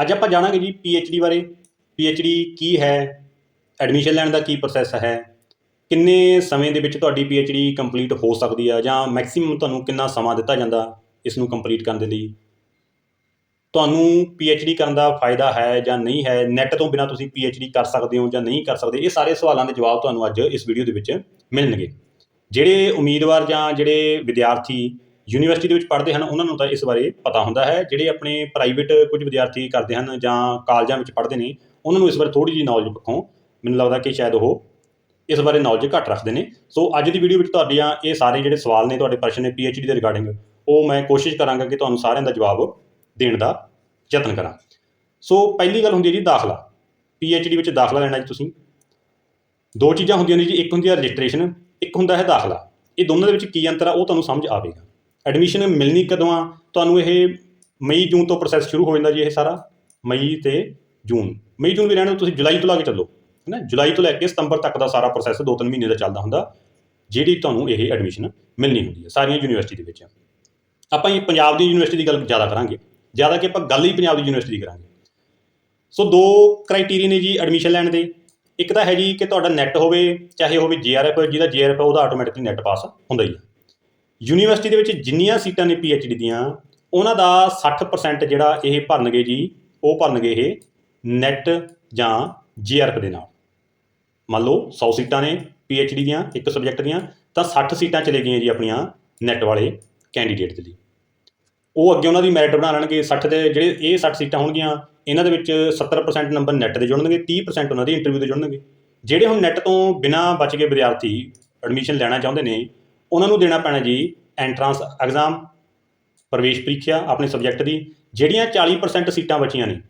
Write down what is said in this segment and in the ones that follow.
ਅੱਜ ਆਪਾਂ ਜਾਣਾਂਗੇ ਜੀ ਡੀ ਬਾਰੇ। ਡੀ ਕੀ ਹੈ? ਐਡਮਿਸ਼ਨ ਲੈਣ ਦਾ ਕੀ ਪ੍ਰੋਸੈਸ ਹੈ? ਕਿੰਨੇ ਸਮੇਂ ਦੇ ਵਿੱਚ ਤੁਹਾਡੀ ਡੀ ਕੰਪਲੀਟ ਹੋ ਸਕਦੀ ਆ? ਜਾਂ ਮੈਕਸਿਮਮ ਤੁਹਾਨੂੰ ਕਿੰਨਾ ਸਮਾਂ ਦਿੱਤਾ ਜਾਂਦਾ ਇਸ ਨੂੰ ਕੰਪਲੀਟ ਕਰਨ ਦੇ ਲਈ? ਤੁਹਾਨੂੰ ਡੀ ਕਰਨ ਦਾ ਫਾਇਦਾ ਹੈ ਜਾਂ ਨਹੀਂ ਹੈ? ਨੈਟ ਤੋਂ ਬਿਨਾ ਤੁਸੀਂ ਡੀ ਕਰ ਸਕਦੇ ਹੋ ਜਾਂ ਨਹੀਂ ਕਰ ਸਕਦੇ? ਇਹ ਸਾਰੇ ਸਵਾਲਾਂ ਦੇ ਜਵਾਬ ਤੁਹਾਨੂੰ ਅੱਜ ਇਸ ਵੀਡੀਓ ਦੇ ਵਿੱਚ ਮਿਲਣਗੇ। ਜਿਹੜੇ ਉਮੀਦਵਾਰ ਜਾਂ ਜਿਹੜੇ ਵਿਦਿਆਰਥੀ ਯੂਨੀਵਰਸਿਟੀ ਦੇ ਵਿੱਚ ਪੜ੍ਹਦੇ ਹਨ, ਉਹਨਾਂ ਨੂੰ ਤਾਂ ਇਸ ਬਾਰੇ ਪਤਾ ਹੁੰਦਾ ਹੈ। ਜਿਹੜੇ ਆਪਣੇ ਪ੍ਰਾਈਵੇਟ ਕੁਝ ਵਿਦਿਆਰਥੀ ਕਰਦੇ ਹਨ ਜਾਂ ਕਾਲਜਾਂ ਵਿੱਚ ਪੜ੍ਹਦੇ ਨੇ, ਉਹਨਾਂ ਨੂੰ ਇਸ ਬਾਰੇ ਥੋੜੀ ਜਿਹੀ ਨੌਲੇਜ ਪੱਖੋਂ ਮੈਨੂੰ ਲੱਗਦਾ ਕਿ ਸ਼ਾਇਦ ਉਹ ਇਸ ਬਾਰੇ ਨੌਲੇਜ ਘੱਟ ਰੱਖਦੇ ਨੇ। ਸੋ ਅੱਜ ਦੀ ਵੀਡੀਓ ਵਿੱਚ ਤੁਹਾਡੀਆਂ ਇਹ ਸਾਰੇ ਜਿਹੜੇ ਸਵਾਲ ਨੇ, ਤੁਹਾਡੇ ਪ੍ਰਸ਼ਨ ਨੇ ਡੀ ਦੇ ਰਿਗਾਰਡਿੰਗ ਉਹ ਮੈਂ ਕੋਸ਼ਿਸ਼ ਕਰਾਂਗਾ ਕਿ ਤੁਹਾਨੂੰ ਸਾਰਿਆਂ ਦਾ ਜਵਾਬ ਦੇਣ ਦਾ ਯਤਨ ਕਰਾਂ। ਸੋ ਪਹਿਲੀ ਗੱਲ ਹੁੰਦੀ ਹੈ ਜੀ ਦਾਖਲਾ। ਡੀ ਵਿੱਚ ਦਾਖਲਾ ਲੈਣਾ ਜੀ ਤੁਸੀਂ। ਦੋ ਚੀਜ਼ਾਂ ਹੁੰਦੀਆਂ ਨੇ ਜੀ, ਇੱਕ ਹੁੰਦੀ ਹੈ ਰਜਿਸਟ੍ਰੇਸ਼ਨ ਇੱਕ ਹੁੰਦਾ ਹੈ ਦਾਖਲਾ। ਇਹ ਦੋਨਾਂ ਦੇ ਵਿੱਚ ਕੀ ਅੰਤਰ ਆ, ਉਹ ਤੁਹਾਨੂੰ ਸਮਝ ਆਵੇਗਾ। ਐਡਮਿਸ਼ਨ ਮਿਲਣੀ ਕਦੋਂ ਆ, ਤੁਹਾਨੂੰ ਇਹ ਮਈ, ਜੂਨ ਤੋਂ ਪ੍ਰੋਸੈਸ ਸ਼ੁਰੂ ਹੋ ਜਾਂਦਾ ਜੀ ਇਹ ਸਾਰਾ, ਮਈ ਤੇ ਜੂਨ। ਮਈ, ਜੂਨ ਵੀ ਰਹਿਣਾ ਤੁਸੀਂ ਜੁਲਾਈ ਤੋਂ ਲਾ ਕੇ ਚੱਲੋ, ਹੈ ਨਾ? ਜੁਲਾਈ ਤੋਂ ਲੈ ਕੇ ਸਤੰਬਰ ਤੱਕ ਦਾ ਸਾਰਾ ਪ੍ਰੋਸੈਸ ਦੋ ਤਿੰਨ ਮਹੀਨੇ ਦਾ ਚੱਲਦਾ ਹੁੰਦਾ, ਜਿਹੜੀ ਤੁਹਾਨੂੰ ਇਹ ਐਡਮਿਸ਼ਨ ਮਿਲਣੀ ਹੁੰਦੀ ਹੈ, ਸਾਰੀਆਂ ਯੂਨੀਵਰਸਿਟੀ ਦੇ ਵਿੱਚ। ਆਪਾਂ ਇਹ ਪੰਜਾਬ ਦੀ ਯੂਨੀਵਰਸਿਟੀ ਦੀ ਗੱਲ ਜ਼ਿਆਦਾ ਕਰਾਂਗੇ, ਜ਼ਿਆਦਾ ਕਿ ਆਪਾਂ ਗੱਲ ਹੀ ਪੰਜਾਬ ਦੀ ਯੂਨੀਵਰਸਿਟੀ ਦੀ ਕਰਾਂਗੇ। ਸੋ ਦੋ ਕ੍ਰਾਈਟੇਰੀਆ ਨੇ ਜੀ ਐਡਮਿਸ਼ਨ ਲੈਣ ਦੇ। ਇੱਕ ਤਾਂ ਹੈ ਜੀ ਕਿ ਤੁਹਾਡਾ ਨੈਟ ਹੋਵੇ, ਚਾਹੇ ਹੋਵੇ ਜੀਆਰਐਫ ਜਿਹਦਾ ਜੀਆਰਐਫ ਉਹਦਾ ਆਟੋਮੈਟਿਕਲੀ ਨੈਟ ਪਾਸ ਹੁੰਦਾ ਹੀ ਹੈ ਯੂਨੀਵਰਸਿਟੀ ਦੇ ਵਿੱਚ ਜਿੰਨੀਆਂ ਸੀਟਾਂ ਨੇ ਪੀਐਚਡੀ ਦੀਆਂ, ਉਹਨਾਂ ਦਾ 60% ਜਿਹੜਾ ਇਹ ਭਰਨਗੇ ਜੀ, ਉਹ ਭਰਨਗੇ ਇਹ ਨੈਟ ਜਾਂ ਜੀਆਰਐਫ ਦੇ ਨਾਲ। ਮੰਨ ਲਓ 100 ਸੀਟਾਂ ਨੇ ਪੀਐਚਡੀ ਦੀਆਂ, ਇੱਕ ਸਬਜੈਕਟ ਦੀਆਂ, ਤਾਂ 60 ਸੀਟਾਂ ਚਲੇ ਗਈਆਂ ਜੀ ਆਪਣੀਆਂ ਨੈਟ ਵਾਲੇ ਕੈਂਡੀਡੇਟ ਦੇ ਲਈ। ਉਹ ਅੱਗੇ ਉਹਨਾਂ ਦੀ ਮੈਰਿਟ ਬਣਾ ਲੈਣਗੇ 60 ਦੇ ਜਿਹੜੇ ਇਹ 60 ਸੀਟਾਂ ਹੋਣਗੀਆਂ, ਇਹਨਾਂ ਦੇ ਵਿੱਚ 70% ਨੰਬਰ ਨੈਟ ਦੇ ਜੁੜਨਗੇ 30% ਉਹਨਾਂ ਦੀ ਇੰਟਰਵਿਊ ਦੇ ਜੁੜਨਗੇ। ਜਿਹੜੇ ਹੁਣ ਨੈਟ ਤੋਂ ਬਿਨਾਂ ਬਚ ਗਏ ਵਿਦਿਆਰਥੀ ਐਡਮਿਸ਼ਨ ਲੈਣਾ ਚਾਹੁੰਦੇ ਨੇ ਉਹਨਾਂ ਨੂੰ ਦੇਣਾ ਪੈਣਾ ਜੀ ਐਂਟਰੈਂਸ ਐਗਜ਼ਾਮ ਪ੍ਰਵੇਸ਼ ਪ੍ਰੀਖਿਆ ਆਪਣੇ ਸਬਜੈਕਟ ਦੀ, ਜਿਹੜੀਆਂ 40% ਸੀਟਾਂ ਬਚੀਆਂ ਨੇ,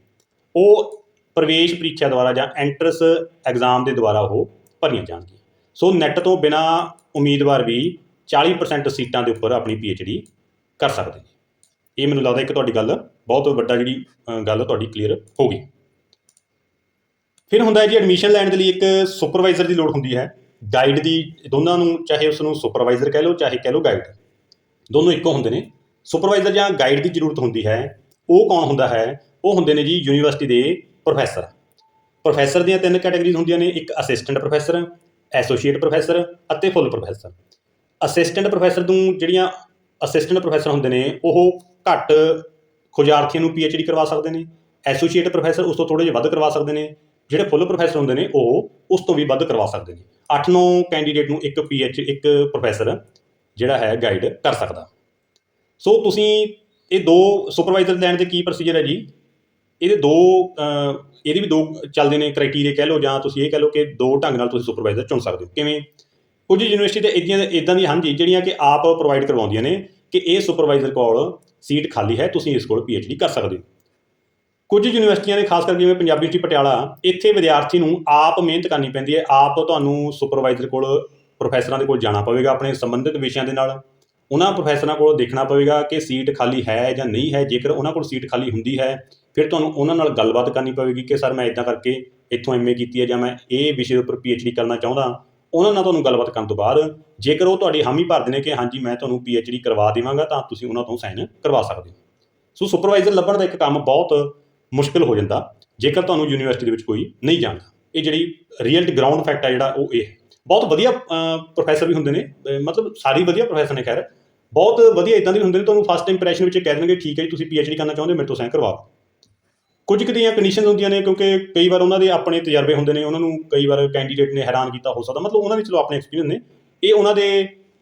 ਉਹ ਪ੍ਰਵੇਸ਼ ਪ੍ਰੀਖਿਆ ਦੁਆਰਾ ਜਾਂ ਐਂਟਰੈਂਸ ਐਗਜ਼ਾਮ ਦੇ ਦੁਆਰਾ ਉਹ ਭਰੀਆਂ ਜਾਣਗੀਆਂ। ਸੋ ਨੈਟ ਤੋਂ ਬਿਨਾ ਉਮੀਦਵਾਰ ਵੀ 40% ਸੀਟਾਂ ਦੇ ਉੱਪਰ ਆਪਣੀ ਪੀਐਚਡੀ ਕਰ ਸਕਦੇ ਨੇ। ਇਹ ਮੈਨੂੰ ਲੱਗਦਾ ਕਿ ਤੁਹਾਡੀ ਗੱਲ, ਬਹੁਤ ਵੱਡਾ ਜਿਹੜੀ ਗੱਲ ਤੁਹਾਡੀ ਕਲੀਅਰ ਹੋ ਗਈ। ਫਿਰ ਹੁੰਦਾ ਹੈ ਜੀ ਐਡਮਿਸ਼ਨ ਲੈਣ ਦੇ ਲਈ ਇੱਕ ਸੁਪਰਵਾਈਜ਼ਰ ਦੀ ਲੋੜ ਹੁੰਦੀ ਹੈ। ਗਾਈਡ ਦੀ ਦੋਨਾਂ ਨੂੰ, ਚਾਹੇ ਉਸ ਨੂੰ ਸੁਪਰਵਾਈਜ਼ਰ ਕਹਿ ਲਓ, ਚਾਹੇ ਕਹਿ ਲਓ ਗਾਈਡ ਦੋਨੋਂ ਇੱਕੋ ਹੁੰਦੇ ਨੇ। ਸੁਪਰਵਾਈਜ਼ਰ ਜਾਂ ਗਾਈਡ ਦੀ ਜ਼ਰੂਰਤ ਹੁੰਦੀ ਹੈ। ਉਹ ਕੌਣ ਹੁੰਦਾ ਹੈ? ਉਹ ਹੁੰਦੇ ਨੇ ਜੀ ਯੂਨੀਵਰਸਿਟੀ ਦੇ ਪ੍ਰੋਫੈਸਰ ਪ੍ਰੋਫੈਸਰ ਦੀਆਂ ਤਿੰਨ ਕੈਟਾਗਰੀਜ਼ ਹੁੰਦੀਆਂ ਨੇ। ਇੱਕ ਅਸਿਸਟੈਂਟ ਪ੍ਰੋਫੈਸਰ ਐਸੋਸੀਏਟ ਪ੍ਰੋਫੈਸਰ ਅਤੇ ਫੁੱਲ ਪ੍ਰੋਫੈਸਰ ਅਸਿਸਟੈਂਟ ਪ੍ਰੋਫੈਸਰ ਨੂੰ ਜਿਹੜੀਆਂ ਅਸਿਸਟੈਂਟ ਪ੍ਰੋਫੈਸਰ ਹੁੰਦੇ ਨੇ, ਉਹ ਘੱਟ ਖੋਜਾਰਥੀਆਂ ਨੂੰ ਪੀਐਚਡੀ ਕਰਵਾ ਸਕਦੇ ਨੇ। ਐਸੋਸੀਏਟ ਪ੍ਰੋਫੈਸਰ ਉਸ ਤੋਂ ਥੋੜੇ ਜਿਹਾ ਵੱਧ ਕਰਵਾ ਸਕਦੇ ਨੇ। ਜਿਹੜੇ ਫੁੱਲ ਪ੍ਰੋਫੈਸਰ ਹੁੰਦੇ ਨੇ, ਉਹ ਉਸ ਤੋਂ ਵੀ ਵੱਧ ਕਰਵਾ ਸਕਦੇ ਨੇ। 8-9 ਕੈਂਡੀਡੇਟ ਨੂੰ ਇੱਕ ਪੀਐਚ ਇੱਕ ਪ੍ਰੋਫੈਸਰ ਜਿਹੜਾ ਹੈ ਗਾਈਡ ਕਰ ਸਕਦਾ। ਸੋ ਤੁਸੀਂ ਇਹ ਦੋ ਸੁਪਰਵਾਈਜ਼ਰ ਲੈਣ ਦੇ ਕੀ ਪ੍ਰੋਸੀਜਰ ਹੈ ਜੀ? ਇਹਦੇ ਦੋ ਇਹਦੇ ਵੀ ਦੋ ਚੱਲਦੇ ਨੇ ਕ੍ਰਾਈਟੇਰੀਆ ਕਹਿ ਲਓ, ਜਾਂ ਤੁਸੀਂ ਇਹ ਕਹਿ ਲਓ ਕਿ ਦੋ ਢੰਗ ਨਾਲ ਤੁਸੀਂ ਸੁਪਰਵਾਈਜ਼ਰ ਚੁਣ ਸਕਦੇ ਹੋ। ਕਿਵੇਂ? ਕੁਝ ਯੂਨੀਵਰਸਿਟੀ ਤੇ ਇਦਾਂ ਇਦਾਂ ਦੀਆਂ ਹਨ ਜੀ, ਜਿਹੜੀਆਂ ਕਿ ਆਪ ਪ੍ਰੋਵਾਈਡ ਕਰਵਾਉਂਦੀਆਂ ਨੇ ਕਿ ਇਹ ਸੁਪਰਵਾਈਜ਼ਰ ਕੋਲ ਸੀਟ ਖਾਲੀ ਹੈ, ਤੁਸੀਂ ਇਸ ਕੋਲ ਪੀਐਚਡੀ ਕਰ ਸਕਦੇ ਹੋ। ਕੁਝ ਯੂਨੀਵਰਸਿਟੀਆਂ ਨੇ, ਖਾਸ ਕਰਕੇ ਜਿਵੇਂ ਪੰਜਾਬੀ ਯੂਨੀਵਰਸਿਟੀ ਪਟਿਆਲਾ, ਇੱਥੇ ਵਿਦਿਆਰਥੀ ਨੂੰ ਆਪ ਮਿਹਨਤ ਕਰਨੀ ਪੈਂਦੀ ਹੈ। ਆਪ ਤੁਹਾਨੂੰ ਸੁਪਰਵਾਈਜ਼ਰ ਕੋਲ, ਪ੍ਰੋਫੈਸਰਾਂ ਦੇ ਕੋਲ ਜਾਣਾ ਪਵੇਗਾ, ਆਪਣੇ ਸੰਬੰਧਿਤ ਵਿਸ਼ਿਆਂ ਦੇ ਨਾਲ। ਉਹਨਾਂ ਪ੍ਰੋਫੈਸਰਾਂ ਕੋਲ ਦੇਖਣਾ ਪਵੇਗਾ ਕਿ ਸੀਟ ਖਾਲੀ ਹੈ ਜਾਂ ਨਹੀਂ ਹੈ। ਜੇਕਰ ਉਹਨਾਂ ਕੋਲ ਸੀਟ ਖਾਲੀ ਹੁੰਦੀ ਹੈ, ਫਿਰ ਤੁਹਾਨੂੰ ਉਹਨਾਂ ਨਾਲ ਗੱਲਬਾਤ ਕਰਨੀ ਪਵੇਗੀ ਕਿ, ਸਰ, ਮੈਂ ਇਦਾਂ ਕਰਕੇ ਇੱਥੋਂ ਐਮਏ ਕੀਤੀ ਹੈ ਜਾਂ ਮੈਂ ਇਹ ਵਿਸ਼ੇ ਦੇ ਉੱਪਰ ਪੀਐਚਡੀ ਕਰਨਾ ਚਾਹੁੰਦਾ। ਉਹਨਾਂ ਨਾਲ ਤੁਹਾਨੂੰ ਗੱਲਬਾਤ ਕਰਨ ਤੋਂ ਬਾਅਦ, ਜੇਕਰ ਉਹ ਤੁਹਾਡੀ ਹਾਮੀ ਭਰਦੇ ਨੇ ਕਿ, ਹਾਂਜੀ, ਮੈਂ ਤੁਹਾਨੂੰ ਪੀਐਚਡੀ ਕਰਵਾ ਦੇਵਾਂਗਾ, ਤਾਂ ਤੁਸੀਂ ਉਹਨਾਂ ਤੋਂ ਸਾਈਨ ਕਰਵਾ ਸਕਦੇ ਹੋ। ਸੋ ਸੁਪਰਵਾਈਜ਼ਰ ਲੱਭਣ ਦਾ ਇੱਕ ਕੰਮ ਬਹੁਤ ਮੁਸ਼ਕਲ ਹੋ ਜਾਂਦਾ। ਜੇਕਰ ਤੁਹਾਨੂੰ ਯੂਨੀਵਰਸਿਟੀ ਦੇ ਵਿੱਚ ਕੋਈ ਨਹੀਂ ਜਾਣਦਾ, ਇਹ ਜਿਹੜੀ ਰੀਅਲ ਗਰਾਊਂਡ ਫੈਕਟ ਹੈ ਜਿਹੜਾ, ਉਹ ਇਹ ਹੈ। ਬਹੁਤ ਵਧੀਆ ਪ੍ਰੋਫੈਸਰ ਵੀ ਹੁੰਦੇ ਨੇ। ਮਤਲਬ ਸਾਰੇ ਵਧੀਆ ਪ੍ਰੋਫੈਸਰ ਨੇ, ਖੈਰ। ਬਹੁਤ ਵਧੀਆ ਇਦਾਂ ਦੇ ਹੁੰਦੇ ਨੇ, ਤੁਹਾਨੂੰ ਫਸਟ ਇੰਪ੍ਰੈਸ਼ਨ ਵਿੱਚ ਕਹਿ ਦੇਣਗੇ, ਠੀਕ ਹੈ ਜੀ, ਤੁਸੀਂ ਪੀਐਚਡੀ ਕਰਨਾ ਚਾਹੁੰਦੇ ਹੋ, ਮੇਰੇ ਤੋਂ ਸਾਈਨ ਕਰਵਾ ਲਓ ਕੁਝ ਕੁ ਦੀਆਂ ਕੰਡੀਸ਼ਨਸ ਹੁੰਦੀਆਂ ਨੇ, ਕਿਉਂਕਿ ਕਈ ਵਾਰ ਉਹਨਾਂ ਦੇ ਆਪਣੇ ਤਜਰਬੇ ਹੁੰਦੇ ਨੇ, ਉਹਨਾਂ ਨੂੰ ਕਈ ਵਾਰ ਕੈਂਡੀਡੇਟ ਨੇ ਹੈਰਾਨ ਕੀਤਾ ਹੋ ਸਕਦਾ। ਮਤਲਬ ਉਹਨਾਂ ਦੇ ਚਲੋ ਆਪਣੇ ਐਕਸਪੀਰੀਅੰਸ ਨੇ। ਇਹ ਉਹਨਾਂ ਦੇ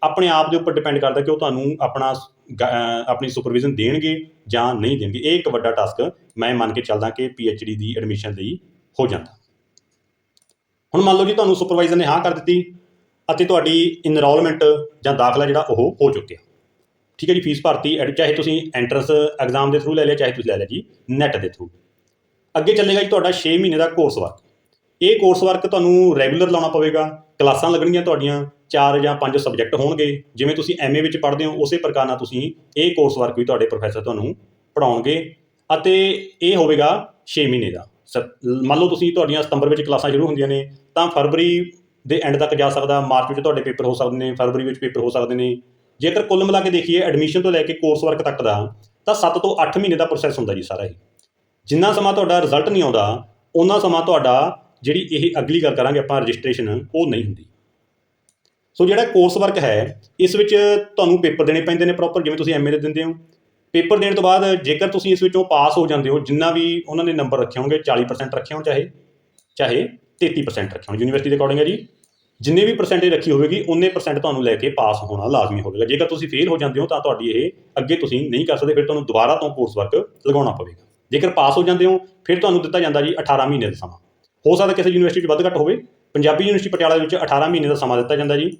ਆਪਣੇ ਆਪ ਦੇ ਉੱਪਰ ਡਿਪੈਂਡ ਕਰਦਾ ਕਿ ਉਹ ਤੁਹਾਨੂੰ ਆਪਣਾ ਆਪਣੀ ਸੁਪਰਵਿਜ਼ਨ ਦੇਣਗੇ ਜਾਂ ਨਹੀਂ ਦੇਣਗੇ, ਇਹ ਇੱਕ ਵੱਡਾ ਟਾਸਕ ਮੈਂ ਮੰਨ ਕੇ ਚੱਲਦਾ ਕਿ ਪੀ ਐੱਚ ਡੀ ਦੀ ਐਡਮਿਸ਼ਨ ਲਈ ਹੋ ਜਾਂਦਾ। ਹੁਣ ਮੰਨ ਲਓ ਜੀ ਤੁਹਾਨੂੰ ਸੁਪਰਵਾਈਜ਼ਰ ਨੇ ਹਾਂ ਕਰ ਦਿੱਤੀ ਅਤੇ ਤੁਹਾਡੀ ਇਨਰੋਲਮੈਂਟ ਜਾਂ ਦਾਖਲਾ ਜਿਹੜਾ ਉਹ ਹੋ ਚੁੱਕਿਆ। ਠੀਕ ਹੈ ਜੀ ਫੀਸ ਭਰਤੀ, ਐਡ- ਚਾਹੇ ਤੁਸੀਂ ਐਂਟਰੈਂਸ ਐਗਜ਼ਾਮ ਦੇ ਥਰੂ ਲੈ ਲਿਆ, ਚਾਹੇ ਤੁਸੀਂ ਲੈ ਲਿਆ ਜੀ ਨੈਟ ਦੇ ਥਰੂ ਅੱਗੇ ਚੱਲੇਗਾ ਜੀ ਤੁਹਾਡਾ 6 ਮਹੀਨੇ ਦਾ ਕੋਰਸ ਵਰਕ ਇਹ ਕੋਰਸ ਵਰਕ ਤੁਹਾਨੂੰ ਰੈਗੂਲਰ ਲਾਉਣਾ ਪਵੇਗਾ, ਕਲਾਸਾਂ ਲੱਗਣਗੀਆਂ ਤੁਹਾਡੀਆਂ ਚਾਰ ਜਾਂ ਪੰਜ ਸਬਜੈਕਟ ਹੋਣਗੇ, ਜਿਵੇਂ ਤੁਸੀਂ ਐਮਏ ਵਿੱਚ ਪੜ੍ਹਦੇ ਹੋ, ਉਸੇ ਪ੍ਰਕਾਰ ਨਾਲ ਤੁਸੀਂ ਇਹ ਕੋਰਸ ਵਰਕ ਵੀ ਤੁਹਾਡੇ ਪ੍ਰੋਫੈਸਰ ਤੁਹਾਨੂੰ ਪੜਾਉਣਗੇ ਅਤੇ ਇਹ ਹੋਵੇਗਾ 6 ਮਹੀਨੇ ਦਾ। ਸ- ਮੰਨ ਲਓ ਤੁਸੀਂ ਤੁਹਾਡੀਆਂ ਸਤੰਬਰ ਵਿੱਚ ਕਲਾਸਾਂ ਸ਼ੁਰੂ ਹੁੰਦੀਆਂ ਨੇ, ਤਾਂ ਫਰਵਰੀ ਦੇ ਐਂਡ ਤੱਕ ਜਾ ਸਕਦਾ, ਮਾਰਚ ਵਿੱਚ ਤੁਹਾਡੇ ਪੇਪਰ ਹੋ ਸਕਦੇ ਨੇ, ਫਰਵਰੀ ਵਿੱਚ ਪੇਪਰ ਹੋ ਸਕਦੇ ਨੇ। ਜੇਕਰ ਕੁੱਲ ਮਿਲਾ ਕੇ ਦੇਖੀਏ ਐਡਮਿਸ਼ਨ ਤੋਂ ਲੈ ਕੇ ਕੋਰਸ ਵਰਕ ਤੱਕ ਦਾ, ਤਾਂ 7 ਤੋਂ 8 ਮਹੀਨੇ ਦਾ ਪ੍ਰੋਸੈਸ ਹੁੰਦਾ ਜੀ ਸਾਰਾ ਇਹ। ਜਿੰਨਾ ਸਮਾਂ ਤੁਹਾਡਾ ਰਿਜ਼ਲਟ ਨਹੀਂ ਆਉਂਦਾ ਉਹਨਾਂ ਸਮਾਂ ਤੁਹਾਡਾ ਜਿਹੜੀ ਇਹ ਅਗਲੀ ਗੱਲ ਕਰਾਂਗੇ ਆਪਾਂ ਰਜਿਸਟ੍ਰੇਸ਼ਨ ਉਹ ਨਹੀਂ ਹੁੰਦੀ। ਸੋ ਜਿਹੜਾ ਕੋਰਸ ਵਰਕ ਹੈ, ਇਸ ਵਿੱਚ ਤੁਹਾਨੂੰ ਪੇਪਰ ਦੇਣੇ ਪੈਂਦੇ ਨੇ ਪ੍ਰੋਪਰ ਜਿਵੇਂ ਤੁਸੀਂ ਐਮਏ ਦੇ ਦਿੰਦੇ ਹੋ। ਪੇਪਰ ਦੇਣ ਤੋਂ ਬਾਅਦ ਜੇਕਰ ਤੁਸੀਂ ਇਸ ਵਿੱਚੋਂ ਪਾਸ ਹੋ ਜਾਂਦੇ ਹੋ, ਜਿੰਨਾ ਵੀ ਉਹਨਾਂ ਨੇ ਨੰਬਰ ਰੱਖੇ ਹੋਣਗੇ 40% ਰੱਖੇ ਹੋਣ ਚਾਹੇ ਚਾਹੇ 33% ਰੱਖੇ ਹੋਣ ਯੂਨੀਵਰਸਿਟੀ ਦੇ ਅਕੋਰਡਿੰਗ ਹੈ ਜੀ। ਜਿੰਨੇ ਵੀ ਪਰਸੈਂਟੇਜ ਰੱਖੀ ਹੋਵੇਗੀ ਉਨੇ ਪਰਸੈਂਟ ਤੁਹਾਨੂੰ ਲੈ ਕੇ ਪਾਸ ਹੋਣਾ ਲਾਜ਼ਮੀ ਹੋਵੇਗਾ। ਜੇਕਰ ਤੁਸੀਂ ਫੇਲ ਹੋ ਜਾਂਦੇ ਹੋ, ਤਾਂ ਤੁਹਾਡੀ ਇਹ ਅੱਗੇ ਤੁਸੀਂ ਨਹੀਂ ਕਰ ਸਕਦੇ, ਫਿਰ ਤੁਹਾਨੂੰ ਦੁਬਾਰਾ ਤੋਂ ਕੋਰਸ ਵਰਕ ਲਗਾਉਣਾ ਪਵੇਗਾ। ਜੇਕਰ ਪਾਸ ਹੋ ਜਾਂਦੇ ਹੋ, ਫਿਰ ਤੁਹਾਨੂੰ ਦਿੱਤਾ ਜਾਂਦਾ ਜੀ 18 ਮਹੀਨੇ ਦਾ ਸਮਾਂ। ਹੋ ਸਕਦਾ ਕਿਸੇ ਯੂਨੀਵਰਸਿਟੀ 'ਚ ਵੱਧ ਘੱਟ ਹੋਵੇ। ਪੰਜਾਬੀ ਯੂਨੀਵਰਸਿਟੀ ਪਟਿਆਲਾ ਦੇ ਵਿੱਚ 18 ਮਹੀਨੇ ਦਾ ਸਮਾਂ ਦਿੱਤਾ ਜਾਂਦਾ ਜੀ।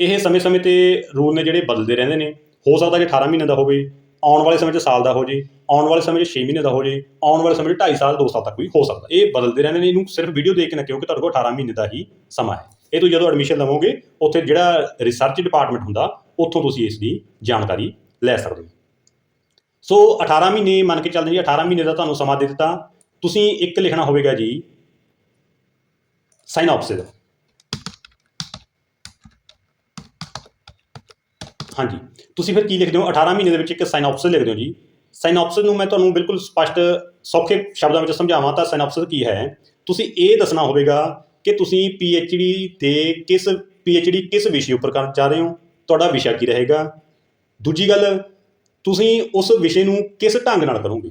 ਇਹ ਸਮੇਂ-ਸਮੇਂ ਤੇ ਰੂਲ ਨੇ ਜਿਹੜੇ ਬਦਲਦੇ ਰਹਿੰਦੇ ਨੇ, ਹੋ ਸਕਦਾ ਕਿ 18 ਮਹੀਨੇ ਦਾ ਹੋਵੇ, ਆਉਣ ਵਾਲੇ ਸਮੇਂ 'ਚ ਸਾਲ ਦਾ ਹੋ ਜੇ, ਆਉਣ ਵਾਲੇ ਸਮੇਂ 'ਚ 6 ਮਹੀਨੇ ਦਾ ਹੋ ਜੇ, ਆਉਣ ਵਾਲੇ ਸਮੇਂ 'ਚ 2.5 ਸਾਲ 2 ਸਾਲ ਤੱਕ ਵੀ ਹੋ ਸਕਦਾ। ਇਹ ਬਦਲਦੇ ਰਹਿੰਦੇ ਨੇ, ਇਹਨੂੰ ਸਿਰਫ ਵੀਡੀਓ ਦੇਖ ਕੇ ਨਾ ਕਿਉਂਕਿ ਤੁਹਾਡੇ ਕੋਲ 18 ਮਹੀਨੇ ਦਾ ਹੀ ਸਮਾਂ ਹੈ। ਇਹ ਤੁਸੀਂ ਜਦੋਂ ਐਡਮਿਸ਼ਨ ਲਵੋਗੇ, ਉੱਥੇ ਜਿਹੜਾ ਰਿਸਰਚ ਡਿਪਾਰਟਮੈਂਟ ਹੁੰਦਾ, ਉੱਥੋਂ ਤੁਸੀਂ ਇਸ ਦੀ ਜਾਣਕਾਰੀ ਲੈ ਸਕਦੇ ਹੋ। ਸੋ 18 ਮਹੀਨੇ ਮੰਨ ਕੇ ਚੱਲਦੇ ਜੀ 18 ਮਹੀਨੇ ਦਾ ਤੁਹਾਨੂੰ ਸਮਾਂ ਦੇ ਦਿੱਤਾ। ਤੁਸੀਂ ਇੱਕ ਲਿਖਣਾ ਹੋਵੇਗਾ ਜੀ ਸਾਈਨੋਪਸਿਸ ਹਾਂਜੀ। ਤੁਸੀਂ ਫਿਰ ਕੀ ਲਿਖਦੇ ਹੋ? 18 ਮਹੀਨੇ ਦੇ ਵਿੱਚ ਇੱਕ ਸਾਈਨੋਪਸਿਸ ਲਿਖਦੇ ਹੋ ਜੀ। ਸਾਈਨੋਪਸਿਸ ਨੂੰ ਮੈਂ ਤੁਹਾਨੂੰ ਬਿਲਕੁਲ ਸਪਸ਼ਟ, ਸੌਖੇ ਸ਼ਬਦਾਂ ਵਿੱਚ ਸਮਝਾਵਾਂ ਤਾਂ ਸਾਈਨੋਪਸਿਸ ਕੀ ਹੈ? ਤੁਸੀਂ ਇਹ ਦੱਸਣਾ ਹੋਵੇਗਾ ਕਿ ਤੁਸੀਂ ਡੀ ਦੇ ਕਿਸ ਡੀ ਕਿਸ ਵਿਸ਼ੇ ਉੱਪਰ ਕਰਨ ਚਾਹ ਰਹੇ ਹੋ? ਤੁਹਾਡਾ ਵਿਸ਼ਾ ਕੀ ਰਹੇਗਾ? ਦੂਜੀ ਗੱਲ, ਤੁਸੀਂ ਉਸ ਵਿਸ਼ੇ ਨੂੰ ਕਿਸ ਢੰਗ ਨਾਲ ਕਰੋਗੇ?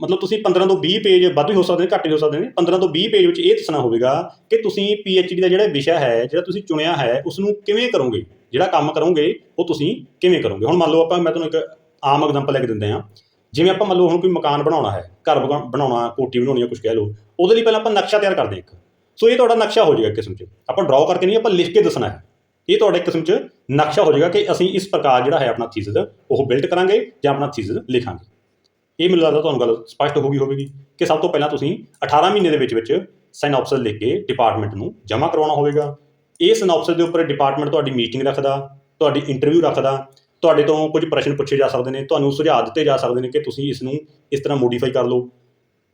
ਮਤਲਬ ਤੁਸੀਂ 15 ਤੋਂ 20 ਪੇਜ ਵੱਧ ਵੀ ਹੋ ਸਕਦੇ ਨੇ, ਘੱਟ ਵੀ ਹੋ ਸਕਦੇ ਨੇ 15 ਤੋਂ 20 ਪੇਜ ਵਿੱਚ ਇਹ ਦੱਸਣਾ ਹੋਵੇਗਾ ਕਿ ਤੁਸੀਂ ਡੀ ਦਾ ਜਿਹੜਾ ਵਿਸ਼ਾ ਹੈ, ਜਿਹੜਾ ਤੁਸੀਂ ਚੁਣਿਆ ਹੈ ਉਸ ਨੂੰ ਕਿਵੇਂ ਕਰੋਗੇ? ਜਿਹੜਾ ਕੰਮ ਕਰੋਗੇ, ਉਹ ਤੁਸੀਂ ਕਿਵੇਂ ਕਰੋਗੇ? ਹੁਣ ਮੰਨ ਲਓ ਆਪਾਂ, ਮੈਂ ਤੁਹਾਨੂੰ ਇੱਕ ਆਮ ਐਗਜ਼ਾਮਪਲ ਲੈ ਕੇ ਦਿੰਦੇ ਹਾਂ। ਜਿਵੇਂ ਆਪਾਂ ਮੰਨ ਲਓ ਹੁਣ ਕੋਈ ਮਕਾਨ ਬਣਾਉਣਾ ਹੈ, ਘਰ ਬਗਾ- ਬਣਾਉਣਾ, ਕੋਠੀ ਬਣਾਉਣੀ ਹੈ ਕੁਝ ਕਹਿ ਲਓ, ਉਹਦੇ ਲਈ ਪਹਿਲਾਂ ਆਪਾਂ ਨਕਸ਼ਾ ਤਿਆਰ ਕਰਦੇ ਹਾਂ ਇੱਕ। ਸੋ ਇਹ ਤੁਹਾਡਾ ਨਕਸ਼ਾ ਹੋ ਜਾਏਗਾ ਕਿਸਮ 'ਚ। ਆਪਾਂ ਡਰਾਅ ਕਰਕੇ ਨਹੀਂ, ਆਪਾਂ ਲਿਖ ਕੇ ਦੱਸਣਾ ਹੈ। ਇਹ ਤੁਹਾਡਾ ਇੱਕ ਕਿਸਮ 'ਚ ਨਕਸ਼ਾ ਹੋ ਜਾਏਗਾ ਕਿ ਅਸੀਂ ਇਸ ਪ੍ਰਕਾਰ ਜਿਹੜਾ ਹੈ ਆਪਣਾ ਥੀਸਿਸ ਉਹ ਬਿਲਡ ਕਰਾਂਗੇ ਜਾਂ ਆਪਣਾ ਥੀਸਿਸ ਲਿਖਾਂਗੇ। ਇਹ ਮੈਨੂੰ ਲੱਗਦਾ ਤੁਹਾਨੂੰ ਗੱਲ ਸਪਸ਼ਟ ਹੋ ਗਈ ਹੋਵੇਗੀ ਕਿ ਸਭ ਤੋਂ ਪਹਿਲਾਂ ਤੁਸੀਂ 18 ਮਹੀਨੇ ਦੇ ਵਿੱਚ ਵਿੱਚ ਸਾਈਨੋਪਸਿਸ ਲਿਖ ਕੇ ਡਿਪਾਰਟਮੈਂਟ ਨੂੰ ਜਮ੍ਹਾਂ ਕਰਵਾਉਣਾ ਹੋਵੇਗਾ। ਇਹ ਸਿਨੋਪਸਿਸ ਦੇ ਉੱਪਰ ਡਿਪਾਰਟਮੈਂਟ ਤੁਹਾਡੀ ਮੀਟਿੰਗ ਰੱਖਦਾ, ਤੁਹਾਡੀ ਇੰਟਰਵਿਊ ਰੱਖਦਾ, ਤੁਹਾਡੇ ਤੋਂ ਕੁਝ ਪ੍ਰਸ਼ਨ ਪੁੱਛੇ ਜਾ ਸਕਦੇ ਨੇ, ਤੁਹਾਨੂੰ ਸੁਝਾਅ ਦਿੱਤੇ ਜਾ ਸਕਦੇ ਨੇ ਕਿ ਤੁਸੀਂ ਇਸ ਨੂੰ ਇਸ ਤਰ੍ਹਾਂ ਮੋਡੀਫਾਈ ਕਰ ਲਓ।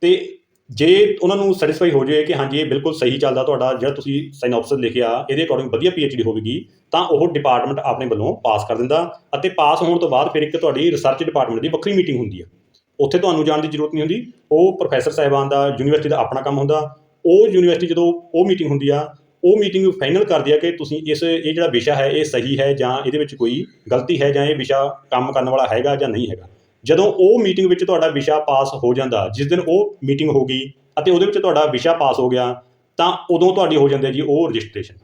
ਤੇ ਜੇ ਉਹਨਾਂ ਨੂੰ ਸੈਟੀਸਫਾਈ ਹੋ ਜਾਏ ਕਿ ਹਾਂਜੀ, ਇਹ ਬਿਲਕੁਲ ਸਹੀ ਚੱਲਦਾ ਤੁਹਾਡਾ ਜਿਹੜਾ ਤੁਸੀਂ ਸਾਈਨੋਪਸਿਸ ਲਿਖਿਆ, ਇਹਦੇ ਅਕੋਰਡਿੰਗ ਵਧੀਆ ਡੀ ਹੋਵੇਗੀ, ਤਾਂ ਉਹ ਡਿਪਾਰਟਮੈਂਟ ਆਪਣੇ ਵੱਲੋਂ ਪਾਸ ਕਰ ਦਿੰਦਾ ਅਤੇ ਪਾਸ ਹੋਣ ਤੋਂ ਬਾਅਦ ਫਿਰ ਇੱਕ ਤੁਹਾਡੀ ਰਿਸਰਚ ਡਿਪਾਰਟਮੈਂਟ ਦੀ ਵੱਖਰੀ ਮੀਟਿੰਗ ਹੁੰਦੀ ਹੈ ਉੱਥੇ ਤੁਹਾਨੂੰ ਜਾਣ ਦੀ ਜ਼ਰੂਰਤ ਨਹੀਂ ਹੁੰਦੀ, ਉਹ ਪ੍ਰੋਫੈਸਰ ਸਾਹਿਬਾਨ ਦਾ ਯੂਨੀਵਰਸਿਟੀ ਦਾ ਆਪਣਾ ਕੰਮ ਹੁੰਦਾ, ਉਹ ਯੂਨੀਵਰਸਿਟੀ ਜਦੋਂ ਉਹ ਮੀਟਿੰਗ ਹੁੰਦੀ ਆ ਉਹ ਮੀਟਿੰਗ ਫਾਈਨਲ ਕਰਦੀ ਆ ਕਿ ਤੁਸੀਂ ਇਸ, ਇਹ ਜਿਹੜਾ ਵਿਸ਼ਾ ਹੈ, ਇਹ ਸਹੀ ਹੈ ਜਾਂ ਇਹਦੇ ਵਿੱਚ ਕੋਈ ਗਲਤੀ ਹੈ ਜਾਂ ਇਹ ਵਿਸ਼ਾ ਕੰਮ ਕਰਨ ਵਾਲਾ ਹੈਗਾ ਜਾਂ ਨਹੀਂ ਹੈਗਾ। ਜਦੋਂ ਉਹ ਮੀਟਿੰਗ ਵਿੱਚ ਤੁਹਾਡਾ ਵਿਸ਼ਾ ਪਾਸ ਹੋ ਜਾਂਦਾ, ਜਿਸ ਦਿਨ ਉਹ ਮੀਟਿੰਗ ਹੋ ਗਈ ਅਤੇ ਉਹਦੇ ਵਿੱਚ ਤੁਹਾਡਾ ਵਿਸ਼ਾ ਪਾਸ ਹੋ ਗਿਆ, ਤਾਂ ਉਦੋਂ ਤੁਹਾਡੀ ਹੋ ਜਾਂਦੀ ਹੈ ਜੀ ਉਹ ਰਜਿਸਟ੍ਰੇਸ਼ਨ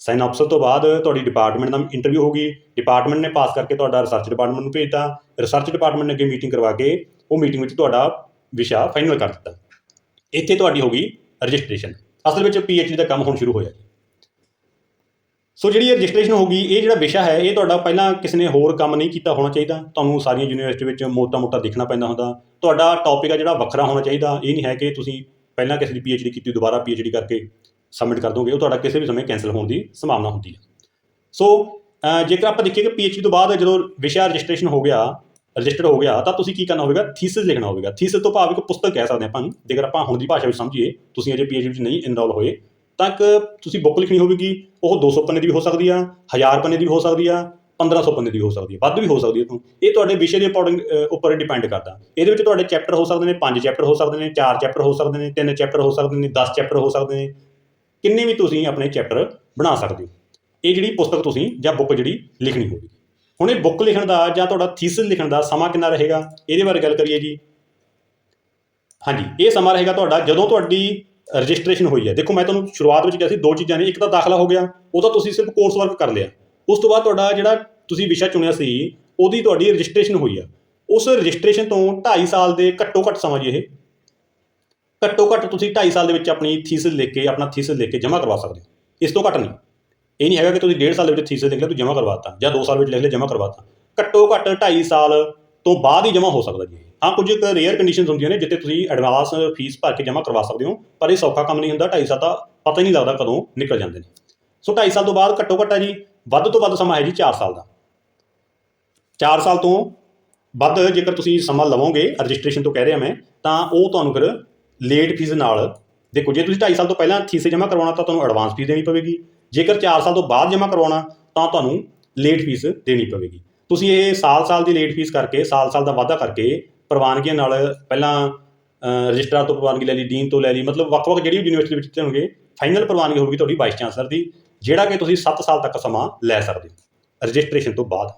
ਸਾਈਨੋਪਸਿਸ ਤੋਂ ਬਾਅਦ ਤੁਹਾਡੀ ਡਿਪਾਰਟਮੈਂਟ ਦਾ ਇੰਟਰਵਿਊ ਹੋਗੀ ਡਿਪਾਰਟਮੈਂਟ ਨੇ ਪਾਸ ਕਰਕੇ ਤੁਹਾਡਾ ਰਿਸਰਚ ਡਿਪਾਰਟਮੈਂਟ ਨੂੰ ਭੇਜਤਾ। ਰਿਸਰਚ ਡਿਪਾਰਟਮੈਂਟ ਨੇ ਅੱਗੇ ਮੀਟਿੰਗ ਕਰਵਾ ਕੇ ਉਹ ਮੀਟਿੰਗ ਵਿੱਚ ਤੁਹਾਡਾ ਵਿਸ਼ਾ ਫਾਈਨਲ ਕਰ ਦਿੱਤਾ। ਇੱਥੇ ਤੁਹਾਡੀ ਹੋ ਗਈ ਰਜਿਸਟ੍ਰੇਸ਼ਨ ਅਸਲ ਵਿੱਚ ਡੀ ਦਾ ਕੰਮ ਹੁਣ ਸ਼ੁਰੂ ਹੋਇਆ ਜੀ। ਸੋ ਜਿਹੜੀ ਰਜਿਸਟ੍ਰੇਸ਼ਨ ਹੋਗੀ ਇਹ ਜਿਹੜਾ ਵਿਸ਼ਾ ਹੈ, ਇਹ ਤੁਹਾਡਾ ਪਹਿਲਾਂ ਕਿਸੇ ਨੇ ਹੋਰ ਕੰਮ ਨਹੀਂ ਕੀਤਾ ਹੋਣਾ ਚਾਹੀਦਾ। ਤੁਹਾਨੂੰ ਸਾਰੀਆਂ ਯੂਨੀਵਰਸਿਟੀ ਵਿੱਚ ਮੋਟਾ-ਮੋਟਾ ਦੇਖਣਾ ਪੈਂਦਾ ਹੁੰਦਾ। ਤੁਹਾਡਾ ਟੌਪਿਕ ਆ ਜਿਹੜਾ ਵੱਖਰਾ ਹੋਣਾ ਚਾਹੀਦਾ। ਇਹ ਨਹੀਂ ਹੈ ਕਿ ਤੁਸੀਂ ਪਹਿਲਾਂ ਕਿਸੇ ਦੀ ਡੀ ਕੀਤੀ, ਦੁਬਾਰਾ ਡੀ ਕਰਕੇ ਸਬਮਿਟ ਕਰ ਦੋਗੇ। ਉਹ ਤੁਹਾਡਾ ਕਿਸੇ ਵੀ ਸਮੇਂ ਕੈਨਸਲ ਹੋਣ ਦੀ ਸੰਭਾਵਨਾ ਹੁੰਦੀ ਹੈ ਸੋ ਜੇਕਰ ਆਪਾਂ ਦੇਖੀਏ ਕਿ ਡੀ ਤੋਂ ਬਾਅਦ ਜਦੋਂ ਵਿਸ਼ਾ ਰਜਿਸਟ੍ਰੇਸ਼ਨ ਹੋ ਗਿਆ ਰਜਿਸਟਰਡ ਹੋ ਗਿਆ, ਤਾਂ ਤੁਸੀਂ ਕੀ ਕਰਨਾ ਹੋਵੇਗਾ? ਥੀਸਿਸ ਲਿਖਣਾ ਹੋਵੇਗਾ। ਥੀਸਿਸ ਤੋਂ ਭਾਵ ਇੱਕ ਪੁਸਤਕ ਕਹਿ ਸਕਦੇ ਆਪਾਂ ਨੂੰ। ਜੇਕਰ ਆਪਾਂ ਹੁਣ ਦੀ ਭਾਸ਼ਾ ਵਿੱਚ ਸਮਝੀਏ, ਤੁਸੀਂ ਅਜੇ ਪੀਐਚਡੀ ਵਿੱਚ ਨਹੀਂ ਇਨਰੋਲ ਹੋਏ, ਤਾਂ ਇੱਕ ਤੁਸੀਂ ਬੁੱਕ ਲਿਖਣੀ ਹੋਵੇਗੀ, ਉਹ 200 ਪੰਨੇ ਦੀ ਵੀ ਹੋ ਸਕਦੀ ਆ 1000 ਪੰਨੇ ਦੀ ਵੀ ਹੋ ਸਕਦੀ ਆ 1500 ਪੰਨੇ ਦੀ ਹੋ ਸਕਦੀ ਹੈ ਵੱਧ ਵੀ ਹੋ ਸਕਦੀ ਹੈ ਤੋਂ ਇਹ ਤੁਹਾਡੇ ਵਿਸ਼ੇ ਦੇ ਅਕੋਰਡਿੰਗ ਉੱਪਰ ਡਿਪੈਂਡ ਕਰਦਾ। ਇਹਦੇ ਵਿੱਚ ਤੁਹਾਡੇ ਚੈਪਟਰ ਹੋ ਸਕਦੇ ਨੇ 5 ਚੈਪਟਰ ਹੋ ਸਕਦੇ ਨੇ 4 ਚੈਪਟਰ ਹੋ ਸਕਦੇ ਨੇ 3 ਚੈਪਟਰ ਹੋ ਸਕਦੇ ਨੇ 10 ਚੈਪਟਰ ਹੋ ਸਕਦੇ ਨੇ। ਕਿੰਨੇ ਵੀ ਤੁਸੀਂ ਆਪਣੇ ਚੈਪਟਰ ਬਣਾ ਸਕਦੇ ਹੋ। ਇਹ ਜਿਹੜੀ ਪੁਸਤਕ ਤੁਸੀਂ ਜਾਂ ਬੁੱਕ ਜਿਹੜੀ ਲਿਖਣੀ ਹੋਵੇਗੀ। ਹੁਣ ਇਹ ਬੁੱਕ ਲਿਖਣ ਦਾ ਜਾਂ ਤੁਹਾਡਾ ਥੀਸਿਸ ਲਿਖਣ ਦਾ ਸਮਾਂ ਕਿੰਨਾ ਰਹੇਗਾ? ਇਹਦੇ ਬਾਰੇ ਗੱਲ ਕਰੀਏ ਜੀ। ਹਾਂਜੀ, ਇਹ ਸਮਾਂ ਰਹੇਗਾ ਤੁਹਾਡਾ ਜਦੋਂ ਤੁਹਾਡੀ ਰਜਿਸਟ੍ਰੇਸ਼ਨ ਹੋਈ ਹੈ। ਦੇਖੋ, ਮੈਂ ਤੁਹਾਨੂੰ ਸ਼ੁਰੂਆਤ ਵਿੱਚ ਕਿਹਾ ਸੀ, ਦੋ ਚੀਜ਼ਾਂ ਨੇ, ਇੱਕ ਤਾਂ ਦਾਖਲਾ ਹੋ ਗਿਆ, ਉਹ ਤਾਂ ਤੁਸੀਂ ਸਿਰਫ ਕੋਰਸ ਵਰਕ ਕਰ ਲਿਆ। ਉਸ ਤੋਂ ਬਾਅਦ ਤੁਹਾਡਾ ਜਿਹੜਾ ਤੁਸੀਂ ਵਿਸ਼ਾ ਚੁਣਿਆ ਸੀ, ਉਹਦੀ ਤੁਹਾਡੀ ਰਜਿਸਟ੍ਰੇਸ਼ਨ ਹੋਈ ਆ। ਉਸ ਰਜਿਸਟ੍ਰੇਸ਼ਨ ਤੋਂ 2.5 ਸਾਲ ਦੇ ਘੱਟੋ ਘੱਟ ਸਮਾਂ ਜੀ ਇਹ। ਘੱਟੋ ਘੱਟ ਤੁਸੀਂ 2.5 ਸਾਲ ਦੇ ਵਿੱਚ ਆਪਣੀ ਥੀਸਿਸ ਲਿਖ ਕੇ, ਆਪਣਾ ਥੀਸਿਸ ਲਿਖ ਕੇ ਜਮ੍ਹਾਂ ਕਰਵਾ ਸਕਦੇ ਹੋ। ਇਸ ਤੋਂ ਘੱਟ ਨਹੀਂ। ਇਹ ਨਹੀਂ ਹੈਗਾ ਕਿ ਤੁਸੀਂ ਡੇਢ ਸਾਲ ਦੇ ਵਿੱਚ ਥੀਸਿਸ ਲਿਖ ਲਿਆ ਤੂੰ ਜਮ੍ਹਾਂ ਕਰਵਾਤਾ, ਜਾਂ 2 ਸਾਲ ਵਿੱਚ ਲਿਖ ਲਿਆ, ਜਮ੍ਹਾਂ ਕਰਵਾਤਾ। ਘੱਟੋ ਘੱਟ 2.5 ਸਾਲ ਤੋਂ ਬਾਅਦ ਹੀ ਜਮ੍ਹਾਂ ਹੋ ਸਕਦਾ ਜੀ ਹਾਂ, ਕੁਝ ਇੱਕ ਰੇਅਰ ਕੰਡੀਸ਼ਨਸ ਹੁੰਦੀਆਂ ਨੇ ਜਿੱਥੇ ਤੁਸੀਂ ਐਡਵਾਂਸ ਫੀਸ ਭਰ ਕੇ ਜਮ੍ਹਾਂ ਕਰਵਾ ਸਕਦੇ ਹੋ, ਪਰ ਇਹ ਸੌਖਾ ਕੰਮ ਨਹੀਂ ਹੁੰਦਾ 2.5 ਸਾਲ ਤਾਂ ਪਤਾ ਹੀ ਨਹੀਂ ਲੱਗਦਾ ਕਦੋਂ ਨਿਕਲ ਜਾਂਦੇ ਨੇ। ਸੋ 2.5 ਸਾਲ ਤੋਂ ਬਾਅਦ ਘੱਟੋ ਘੱਟ ਹੈ ਜੀ, ਵੱਧ ਤੋਂ ਵੱਧ ਸਮਾਂ ਹੈ ਜੀ 4 ਸਾਲ ਦਾ। 4 ਸਾਲ ਤੋਂ ਵੱਧ ਜੇਕਰ ਤੁਸੀਂ ਸਮਾਂ ਲਵੋਗੇ ਰਜਿਸਟ੍ਰੇਸ਼ਨ ਤੋਂ ਕਹਿ ਰਿਹਾ ਮੈਂ, ਤਾਂ ਉਹ ਤੁਹਾਨੂੰ ਫਿਰ ਲੇਟ ਫੀਸ ਨਾਲ ਦੇਖੋ, ਜੇ ਤੁਸੀਂ 2.5 ਸਾਲ ਤੋਂ ਪਹਿਲਾਂ ਥੀਸੇ ਜਮ੍ਹਾਂ ਕਰਵਾਉਣਾ, ਤਾਂ ਤੁਹਾਨੂੰ ਐਡਵਾਂਸ ਫੀਸ ਦੇਣੀ ਪਵੇਗੀ। ਜੇਕਰ 4 ਸਾਲ ਤੋਂ ਬਾਅਦ ਜਮ੍ਹਾਂ ਕਰਵਾਉਣਾ, ਤਾਂ ਤੁਹਾਨੂੰ ਲੇਟ ਫੀਸ ਦੇਣੀ ਪਵੇਗੀ। ਤੁਸੀਂ ਇਹ ਸਾਲ-ਸਾਲ ਦੀ ਲੇਟ ਫੀਸ ਕਰਕੇ ਸਾਲ-ਸਾਲ ਦਾ ਵਾਅਦਾ ਕਰਕੇ ਪ੍ਰਵਾਨਗੀਆਂ ਨਾਲ ਪਹਿਲਾਂ ਰਜਿਸਟਰਾਰ ਤੋਂ ਪ੍ਰਵਾਨਗੀ ਲੈ ਲਈ ਡੀਨ ਤੋਂ ਲੈ ਲਈ, ਮਤਲਬ ਵੱਖ-ਵੱਖ ਜਿਹੜੀ ਯੂਨੀਵਰਸਿਟੀ ਵਿੱਚ ਦਿੱਤੇ ਹੋਣਗੇ ਫਾਈਨਲ ਪ੍ਰਵਾਨਗੀ ਹੋਊਗੀ ਤੁਹਾਡੀ ਵਾਈਸ ਚਾਂਸਲਰ ਦੀ, ਜਿਹੜਾ ਕਿ ਤੁਸੀਂ 7 ਸਾਲ ਤੱਕ ਸਮਾਂ ਲੈ ਸਕਦੇ ਹੋ, ਰਜਿਸਟ੍ਰੇਸ਼ਨ ਤੋਂ ਬਾਅਦ।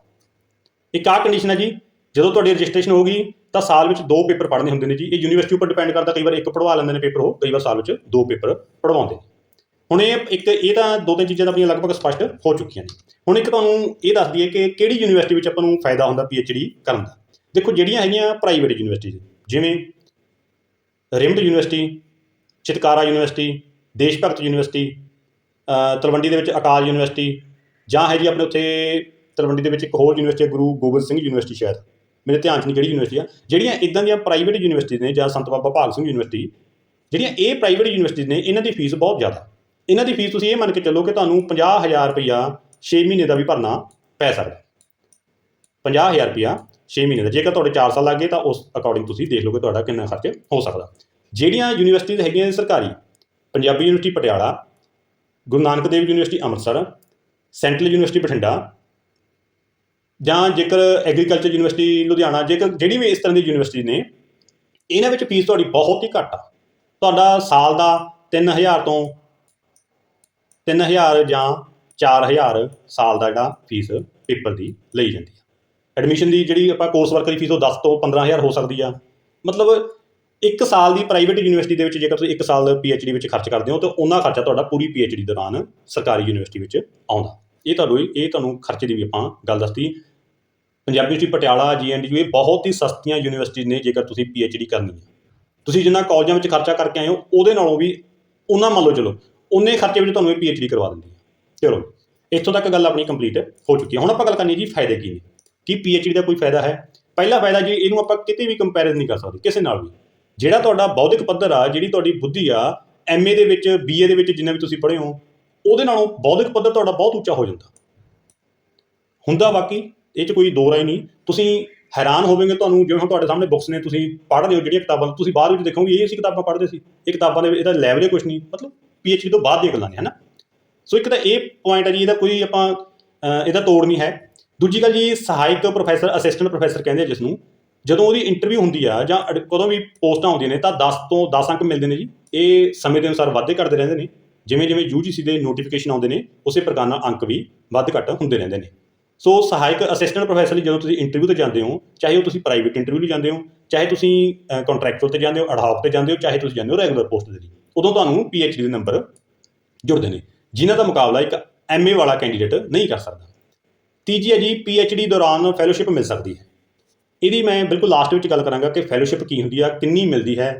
ਇੱਕ ਆਹ ਕੰਡੀਸ਼ਨ ਹੈ ਜੀ, ਜਦੋਂ ਤੁਹਾਡੀ ਰਜਿਸਟ੍ਰੇਸ਼ਨ ਹੋਊਗੀ, ਤਾਂ ਸਾਲ ਵਿੱਚ ਦੋ ਪੇਪਰ ਪੜ੍ਹਨੇ ਹੁੰਦੇ ਨੇ ਜੀ। ਇਹ ਯੂਨੀਵਰਸਿਟੀ ਉੱਪਰ ਡਿਪੈਂਡ ਕਰਦਾ, ਕਈ ਵਾਰ ਇੱਕ ਪੜਵਾ ਲੈਂਦੇ ਨੇ ਪੇਪਰ ਉਹ, ਕਈ ਵਾਰ ਸਾਲ ਵਿੱਚ ਦੋ ਪੇਪਰ ਪੜਵਾਉਂਦੇ ਨੇ। ਹੁਣ ਇਹ ਇੱਕ ਇਹ ਤਾਂ ਦੋ ਤਿੰਨ ਚੀਜ਼ਾਂ ਤਾਂ ਆਪਣੀਆਂ ਲਗਭਗ ਸਪਸ਼ਟ ਹੋ ਚੁੱਕੀਆਂ ਨੇ। ਹੁਣ ਇੱਕ ਤੁਹਾਨੂੰ ਇਹ ਦੱਸ ਦਈਏ ਕਿ ਕਿਹੜੀ ਯੂਨੀਵਰਸਿਟੀ ਵਿੱਚ ਆਪਾਂ ਨੂੰ ਫਾਇਦਾ ਹੁੰਦਾ ਡੀ ਕਰਨ ਦਾ? ਦੇਖੋ ਜਿਹੜੀਆਂ ਹੈਗੀਆਂ ਪ੍ਰਾਈਵੇਟ ਯੂਨੀਵਰਸਿਟੀਜ਼, ਜਿਵੇਂ ਰਿਮਡ ਯੂਨੀਵਰਸਿਟੀ, ਚਿਤਕਾਰਾ ਯੂਨੀਵਰਸਿਟੀ ਦੇਸ਼ ਭਗਤ ਯੂਨੀਵਰਸਿਟੀ ਤਲਵੰਡੀ ਦੇ ਵਿੱਚ ਅਕਾਲ ਯੂਨੀਵਰਸਿਟੀ ਜਾਂ ਹੈ ਜੀ ਆਪਣੇ ਉੱਥੇ ਤਲਵੰਡੀ ਦੇ ਵਿੱਚ ਇੱਕ ਹੋਰ ਯੂਨੀਵਰਸਿਟੀ ਗੁਰੂ ਗੋਬਿੰਦ ਸਿੰਘ ਯੂਨੀਵਰਸਿਟੀ ਸ਼ਾਇਦ। ਮੇਰੇ ਧਿਆਨ 'ਚ ਨਹੀਂ ਕਿਹੜੀ ਯੂਨੀਵਰਸਿਟੀ ਆ। ਜਿਹੜੀਆਂ ਇਦਾਂ ਦੀਆਂ ਪ੍ਰਾਈਵੇਟ ਯੂਨੀਵਰਸਿਟੀਜ਼ ਨੇ ਜਾਂ ਸੰਤ ਬਾਬਾ ਭਾਗ ਸਿੰਘ ਯੂਨੀਵਰਸਿਟੀ, ਜਿਹੜੀਆਂ ਇਹ ਪ੍ਰਾਈਵੇਟ ਯੂਨੀਵਰਸਿਟੀਜ਼ ਨੇ, ਇਹਨਾਂ ਦੀ ਫੀਸ ਬਹੁਤ ਜ਼ਿਆਦਾ। ਇਹਨਾਂ ਦੀ ਫੀਸ ਤੁਸੀਂ ਇਹ ਮੰਨ ਕੇ ਚੱਲੋ ਕਿ ਤੁਹਾਨੂੰ 50000 ਰੁਪਇਆ 6 ਮਹੀਨੇ ਦਾ ਵੀ ਭਰਨਾ ਪੈ ਸਕਦਾ। 50000 ਰੁਪਇਆ 6 ਮਹੀਨੇ ਦਾ। ਜੇਕਰ ਤੁਹਾਡੇ 4 ਸਾਲ ਲੱਗੇ ਤਾਂ ਉਸ ਅਕੋਰਡਿੰਗ ਤੁਸੀਂ ਦੇਖ ਲਓਗੇ ਤੁਹਾਡਾ ਕਿੰਨਾ ਖਰਚ ਹੋ ਸਕਦਾ। ਜਿਹੜੀਆਂ ਯੂਨੀਵਰਸਿਟੀਜ਼ ਹੈਗੀਆਂ ਨੇ ਸਰਕਾਰੀ, Punjabi university Patiala, Guru Nanak Dev university Amritsar, central university Bathinda, ਜਾਂ ਜੇਕਰ ਐਗਰੀਕਲਚਰ ਯੂਨੀਵਰਸਿਟੀ ਲੁਧਿਆਣਾ, ਜੇਕਰ ਜਿਹੜੀ ਵੀ ਇਸ ਤਰ੍ਹਾਂ ਦੀ ਯੂਨੀਵਰਸਿਟੀ ਨੇ, ਇਹਨਾਂ ਵਿੱਚ ਫੀਸ ਤੁਹਾਡੀ ਬਹੁਤ ਹੀ ਘੱਟ ਆ। ਤੁਹਾਡਾ ਸਾਲ ਦਾ 3000 ਤੋਂ 3000 ਜਾਂ 4000 ਸਾਲ ਦਾ ਜਿਹੜਾ ਫੀਸ ਪੇਪਰ ਦੀ ਲਈ ਜਾਂਦੀ ਹੈ ਐਡਮਿਸ਼ਨ ਦੀ ਜਿਹੜੀ ਆਪਾਂ ਕੋਰਸ ਵਰਕ ਦੀ ਫੀਸ ਉਹ 10 ਤੋਂ 15000 ਹੋ ਸਕਦੀ ਆ। ਮਤਲਬ ਇੱਕ ਸਾਲ ਦੀ ਪ੍ਰਾਈਵੇਟ ਯੂਨੀਵਰਸਿਟੀ ਦੇ ਵਿੱਚ ਜੇਕਰ ਤੁਸੀਂ ਇੱਕ ਸਾਲ ਡੀ ਵਿੱਚ ਖਰਚ ਕਰਦੇ ਹੋ, ਤਾਂ ਉਹਨਾਂ ਖਰਚਾ ਤੁਹਾਡਾ ਪੂਰੀ ਡੀ ਦੌਰਾਨ ਸਰਕਾਰੀ ਯੂਨੀਵਰਸਿਟੀ ਵਿੱਚ ਆਉਂਦਾ। ਇਹ ਤੁਹਾਨੂੰ ਇਹ ਤੁਹਾਨੂੰ ਖਰਚੇ ਦੀ ਵੀ ਆਪਾਂ ਗੱਲ ਦੱਸਤੀ। ਪੰਜਾਬੀ ਯੂਨੀਵਰਸਿਟੀ ਪਟਿਆਲਾ ਜੀਐਨਡੀਯੂ ਇਹ ਬਹੁਤ ਹੀ ਸਸਤੀਆਂ ਯੂਨੀਵਰਸਿਟੀ ਨੇ ਜੇਕਰ ਤੁਸੀਂ ਡੀ ਕਰਨੀ ਹੈ ਤੁਸੀਂ ਜਿੰਨਾ ਕਾਲਜਾਂ ਵਿੱਚ ਖਰਚਾ ਕਰਕੇ ਆਏ ਹੋ, ਉਹਦੇ ਨਾਲੋਂ ਵੀ ਉਹਨਾਂ ਮੰਨ ਲਓ ਚਲੋ ਉਨੇ ਖਰਚੇ ਵਿੱਚ ਤੁਹਾਨੂੰ ਇਹ ਡੀ ਕਰਵਾ ਦਿੰਦੀ ਹੈ। ਚਲੋ, ਇੱਥੋਂ ਤੱਕ ਗੱਲ ਆਪਣੀ ਕੰਪਲੀਟ ਹੋ ਚੁੱਕੀ ਹੈ। ਹੁਣ ਆਪਾਂ ਗੱਲ ਕਰਨੀ ਹੈ ਜੀ ਫਾਇਦੇ ਕੀ ਨੇ। ਕੀ ਡੀ ਦਾ ਕੋਈ ਫਾਇਦਾ ਹੈ? ਪਹਿਲਾ ਫਾਇਦਾ ਜੀ, ਇਹਨੂੰ ਆਪਾਂ ਕਿਤੇ ਵੀ ਕੰਪੈਰੀਜ਼ਨ ਨਹੀਂ ਕਰ ਸਕਦੇ, ਕਿਸੇ ਨਾਲ ਵੀ। ਜਿਹੜਾ ਤੁਹਾਡਾ ਬੌਧਿਕ ਪੱਧਰ ਆ, ਜਿਹੜੀ ਤੁਹਾਡੀ ਬੁੱਧੀ ਆ ਐਮਏ ਦੇ ਵਿੱਚ ਬੀਏ ਦੇ ਵਿੱਚ ਜਿੰਨਾ ਵੀ ਤੁਸੀਂ ਪੜ੍ਹੇ ਹੋ, ਉਹਦੇ ਨਾਲੋਂ ਬੌਧਿਕ ਪੱਧਰ ਤੁਹਾਡਾ ਬਹੁਤ ਉੱਚਾ ਹੋ ਜਾਂਦਾ। ਹੁੰਦਾ ਬਾਕੀ, ਇਹ 'ਚ ਕੋਈ ਦੋ ਰਾਏ ਨਹੀਂ। ਤੁਸੀਂ ਹੈਰਾਨ ਹੋਵੋਗੇ ਤੁਹਾਨੂੰ, ਜਿਵੇਂ ਹੁਣ ਤੁਹਾਡੇ ਸਾਹਮਣੇ ਬੁੱਕਸ ਨੇ, ਤੁਸੀਂ ਪੜ੍ਹਦੇ ਹੋ ਜਿਹੜੀਆਂ ਕਿਤਾਬਾਂ, ਤੁਸੀਂ ਬਾਅਦ ਵਿੱਚ ਦੇਖੋਗੇ, ਇਹ ਅਸੀਂ ਕਿਤਾਬਾਂ ਪੜ੍ਹਦੇ ਸੀ। ਇਹ ਕਿਤਾਬਾਂ ਦੇ ਇਹਦਾ ਲੈਵਲ ਹੀ ਕੁਝ ਨਹੀਂ। ਮਤਲਬ ਪੀਐਚਡੀ ਤੋਂ ਬਾਅਦ ਦੀਆਂ ਗੱਲਾਂ ਨੇ, ਹਨਾ? ਸੋ ਇੱਕ ਤਾਂ ਇਹ ਪੁਆਇੰਟ ਹੈ ਜੀ, ਇਹਦਾ ਕੋਈ ਆਪਾਂ ਇਹਦਾ ਤੋੜ ਨਹੀਂ ਹੈ। ਦੂਜੀ ਗੱਲ ਜੀ, ਸਹਾਇਕ ਪ੍ਰੋਫੈਸਰ ਅਸਿਸਟੈਂਟ ਪ੍ਰੋਫੈਸਰ ਕਹਿੰਦੇ ਜਿਸ ਨੂੰ ਜਦੋਂ ਉਹਦੀ ਇੰਟਰਵਿਊ ਹੁੰਦੀ ਆ ਜਾਂ ਅਡ- ਕਦੋਂ ਵੀ ਪੋਸਟਾਂ ਆਉਂਦੀਆਂ ਨੇ, ਤਾਂ 10 ਤੋਂ 10 ਅੰਕ ਮਿਲਦੇ ਨੇ ਜੀ। ਇਹ ਸਮੇਂ ਦੇ ਅਨੁਸਾਰ ਵਾਧੇ ਕਰਦੇ ਰਹਿੰਦੇ ਨੇ। ਜਿਵੇਂ ਜਿਵੇਂ ਯੂਜੀਸੀ ਦੇ ਨੋਟੀਫਿਕੇਸ਼ਨ ਆਉਂਦੇ ਨੇ, ਉਸੇ ਪ੍ਰਕਾਰ ਨਾਲ ਅੰਕ ਵੀ ਵੱਧ ਘੱਟ ਹੁੰਦੇ ਰਹਿੰਦੇ ਨੇ। ਸੋ ਸਹਾਇਕ ਅਸਿਸਟੈਂਟ ਪ੍ਰੋਫੈਸਰ ਲਈ ਜਦੋਂ ਤੁਸੀਂ ਇੰਟਰਵਿਊ ਤੇ ਜਾਂਦੇ ਹੋ, ਚਾਹੇ ਉਹ ਤੁਸੀਂ ਪ੍ਰਾਈਵੇਟ ਇੰਟਰਵਿਊ ਲਈ ਜਾਂਦੇ ਹੋ, ਚਾਹੇ ਤੁਸੀਂ ਕੰਟਰੈਕਚੁਅਲ ਤੇ ਜਾਂਦੇ ਹੋ ਅਡਹਾਕ ਤੇ ਜਾਂਦੇ ਹੋ, ਚਾਹੇ ਤੁਸੀਂ ਜਾਂਦੇ ਹੋ ਰੈਗੂਲਰ ਪੋਸਟ ਦੇ ਲਈ। ਉਦੋਂ ਤੁਹਾਨੂੰ ਪੀਐਚਡੀ ਦੇ ਨੰਬਰ ਜੁੜਦੇ ਨੇ, ਜਿਨ੍ਹਾਂ ਦਾ ਮੁਕਾਬਲਾ ਇੱਕ ਐਮਏ ਵਾਲਾ ਕੈਂਡੀਡੇਟ ਨਹੀਂ ਕਰ ਸਕਦਾ। ਤੀਜੀ ਹੈ ਜੀ ਪੀਐਚਡੀ ਦੌਰਾਨ ਫੈਲੋਸ਼ਿਪ ਮਿਲ ਸਕਦੀ ਹੈ। ਇਹਦੀ ਮੈਂ ਬਿਲਕੁਲ ਲਾਸਟ ਵਿੱਚ ਗੱਲ ਕਰਾਂਗਾ ਕਿ ਫੈਲੋਸ਼ਿਪ ਕੀ ਹੁੰਦੀ ਆ, ਕਿੰਨੀ ਮਿਲਦੀ ਹੈ।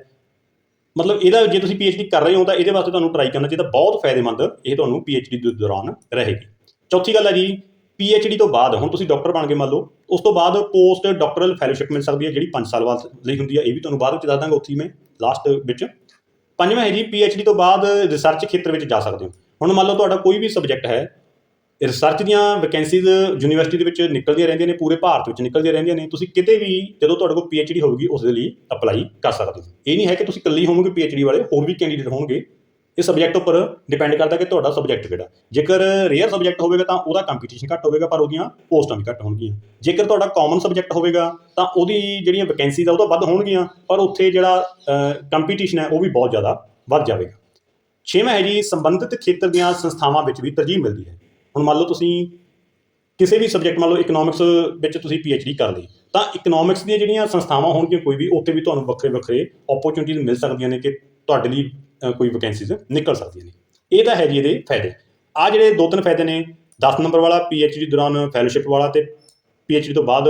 ਮਤਲਬ ਇਹਦਾ ਜੇ ਤੁਸੀਂ ਪੀਐਚਡੀ ਕਰ ਰਹੇ ਹੋ ਤਾਂ ਇਹਦੇ ਵਾਸਤੇ ਤੁਹਾਨੂੰ ਟਰਾਈ ਕਰਨਾ ਚਾਹੀਦਾ ਬਹੁਤ ਫਾਇਦੇਮੰਦ ਇਹ ਤੁਹਾਨੂੰ ਪੀਐਚਡੀ ਦੇ ਦੌਰਾਨ ਰਹੇਗੀ। ਚੌਥੀ ਗੱਲ ਹੈ ਜੀ ਪੀਐਚਡੀ ਤੋਂ ਬਾਅਦ, ਹੁਣ ਤੁਸੀਂ ਡਾਕਟਰ ਬਣ ਕੇ ਮੰਨ ਲਓ, ਉਸ ਤੋਂ ਬਾਅਦ ਪੋਸਟ ਡਾਕਟਰਲ ਫੈਲੋਸ਼ਿਪ ਮਿਲ ਸਕਦੀ ਹੈ, ਜਿਹੜੀ 5 ਸਾਲ ਬਾਅਦ ਲਈ ਹੁੰਦੀ ਹੈ ਇਹ ਵੀ ਤੁਹਾਨੂੰ ਬਾਅਦ ਵਿੱਚ ਦੱਸ ਦਾਂਗਾ ਉੱਥੇ ਮੈਂ ਲਾਸਟ ਵਿੱਚ। ਪੰਜਵਾਂ ਹੈ ਜੀ ਪੀਐਚਡੀ ਤੋਂ ਬਾਅਦ ਰਿਸਰਚ ਖੇਤਰ ਵਿੱਚ ਜਾ ਸਕਦੇ ਹੋ। ਹੁਣ ਮੰਨ ਲਓ ਤੁਹਾਡਾ ਕੋਈ ਵੀ ਸਬਜੈਕਟ ਹੈ ਰਿਸਰਚ ਦੀਆਂ ਵੈਕੈਂਸੀਜ਼ ਯੂਨੀਵਰਸਿਟੀ ਦੇ ਵਿੱਚ ਨਿਕਲਦੀਆਂ ਰਹਿੰਦੀਆਂ ਨੇ, ਪੂਰੇ ਭਾਰਤ ਵਿੱਚ ਨਿਕਲਦੀਆਂ ਰਹਿੰਦੀਆਂ ਨੇ, ਤੁਸੀਂ ਕਿਤੇ ਵੀ ਜਦੋਂ ਤੁਹਾਡੇ ਕੋਲ ਪੀਐਚਡੀ ਹੋਊਗੀ, ਉਸ ਦੇ ਲਈ ਅਪਲਾਈ ਕਰ ਸਕਦੇ ਹੋ। ਇਹ ਨਹੀਂ ਹੈ ਕਿ ਤੁਸੀਂ ਇਕੱਲੇ ਹੀ ਹੋਵੋਗੇ ਪੀਐਚਡੀ ਵਾਲੇ ਹੋਰ ਵੀ ਕੈਂਡੀਡੇਟ ਹੋਣਗੇ। ਇਹ ਸਬਜੈਕਟ ਉੱਪਰ ਡਿਪੈਂਡ ਕਰਦਾ ਕਿ ਤੁਹਾਡਾ ਸਬਜੈਕਟ ਕਿਹੜਾ। ਜੇਕਰ ਰੇਅਰ ਸਬਜੈਕਟ ਹੋਵੇਗਾ ਤਾਂ ਉਹਦਾ ਕੰਪੀਟੀਸ਼ਨ ਘੱਟ ਹੋਵੇਗਾ, ਪਰ ਉਹਦੀਆਂ ਪੋਸਟਾਂ ਵੀ ਘੱਟ ਹੋਣਗੀਆਂ। ਜੇਕਰ ਤੁਹਾਡਾ ਕਾਮਨ ਸਬਜੈਕਟ ਹੋਵੇਗਾ, ਤਾਂ ਉਹਦੀ ਜਿਹੜੀਆਂ ਵੈਕੈਂਸੀਜ਼ ਆ, ਉਹ ਤਾਂ ਵੱਧ ਹੋਣਗੀਆਂ, ਪਰ ਉੱਥੇ ਜਿਹੜਾ ਕੰਪੀਟੀਸ਼ਨ ਹੈ, ਉਹ ਵੀ ਬਹੁਤ ਜ਼ਿਆਦਾ ਵੱਧ ਜਾਵੇਗਾ। ਛੇਵਾਂ ਹੈ ਜੀ, ਸੰਬੰਧਿਤ ਖੇਤਰ ਦੀਆਂ ਸੰਸਥਾਵਾਂ ਵਿੱਚ ਵੀ ਤਰਜੀਹ ਮਿਲਦੀ ਹੈ। ਹੁਣ ਮੰਨ ਲਓ ਤੁਸੀਂ ਕਿਸੇ ਵੀ ਸਬਜੈਕਟ ਮੰਨ ਲਓ ਇਕਨੋਮਿਕਸ ਵਿੱਚ ਤੁਸੀਂ ਪੀਐਚਡੀ ਕਰ ਲਈ, ਤਾਂ ਇਕਨੋਮਿਕਸ ਦੀਆਂ ਜਿਹੜੀਆਂ ਸੰਸਥਾਵਾਂ ਹੋਣਗੀਆਂ ਕੋਈ ਵੀ, ਉੱਥੇ ਵੀ ਤੁਹਾਨੂੰ ਵੱਖਰੇ ਵੱਖਰੇ ਓਪਰਚੁਨਿਟੀਜ਼ ਮਿਲ ਸਕਦੀਆਂ ਨੇ ਕਿ ਤੁਹਾਡੇ ਲਈ ਕੋਈ ਵੈਕੈਂਸੀਜ਼ ਨਿਕਲ ਸਕਦੀਆਂ ਨੇ। ਇਹ ਤਾਂ ਹੈ ਜੀ ਇਹਦੇ ਫਾਇਦੇ। ਆ ਜਿਹੜੇ ਦੋ ਤਿੰਨ ਫਾਇਦੇ ਨੇ 10 ਨੰਬਰ ਵਾਲਾ ਪੀਐਚਡੀ ਦੌਰਾਨ ਫੈਲੋਸ਼ਿਪ ਵਾਲਾ ਤੇ ਪੀਐਚਡੀ ਤੋਂ ਬਾਅਦ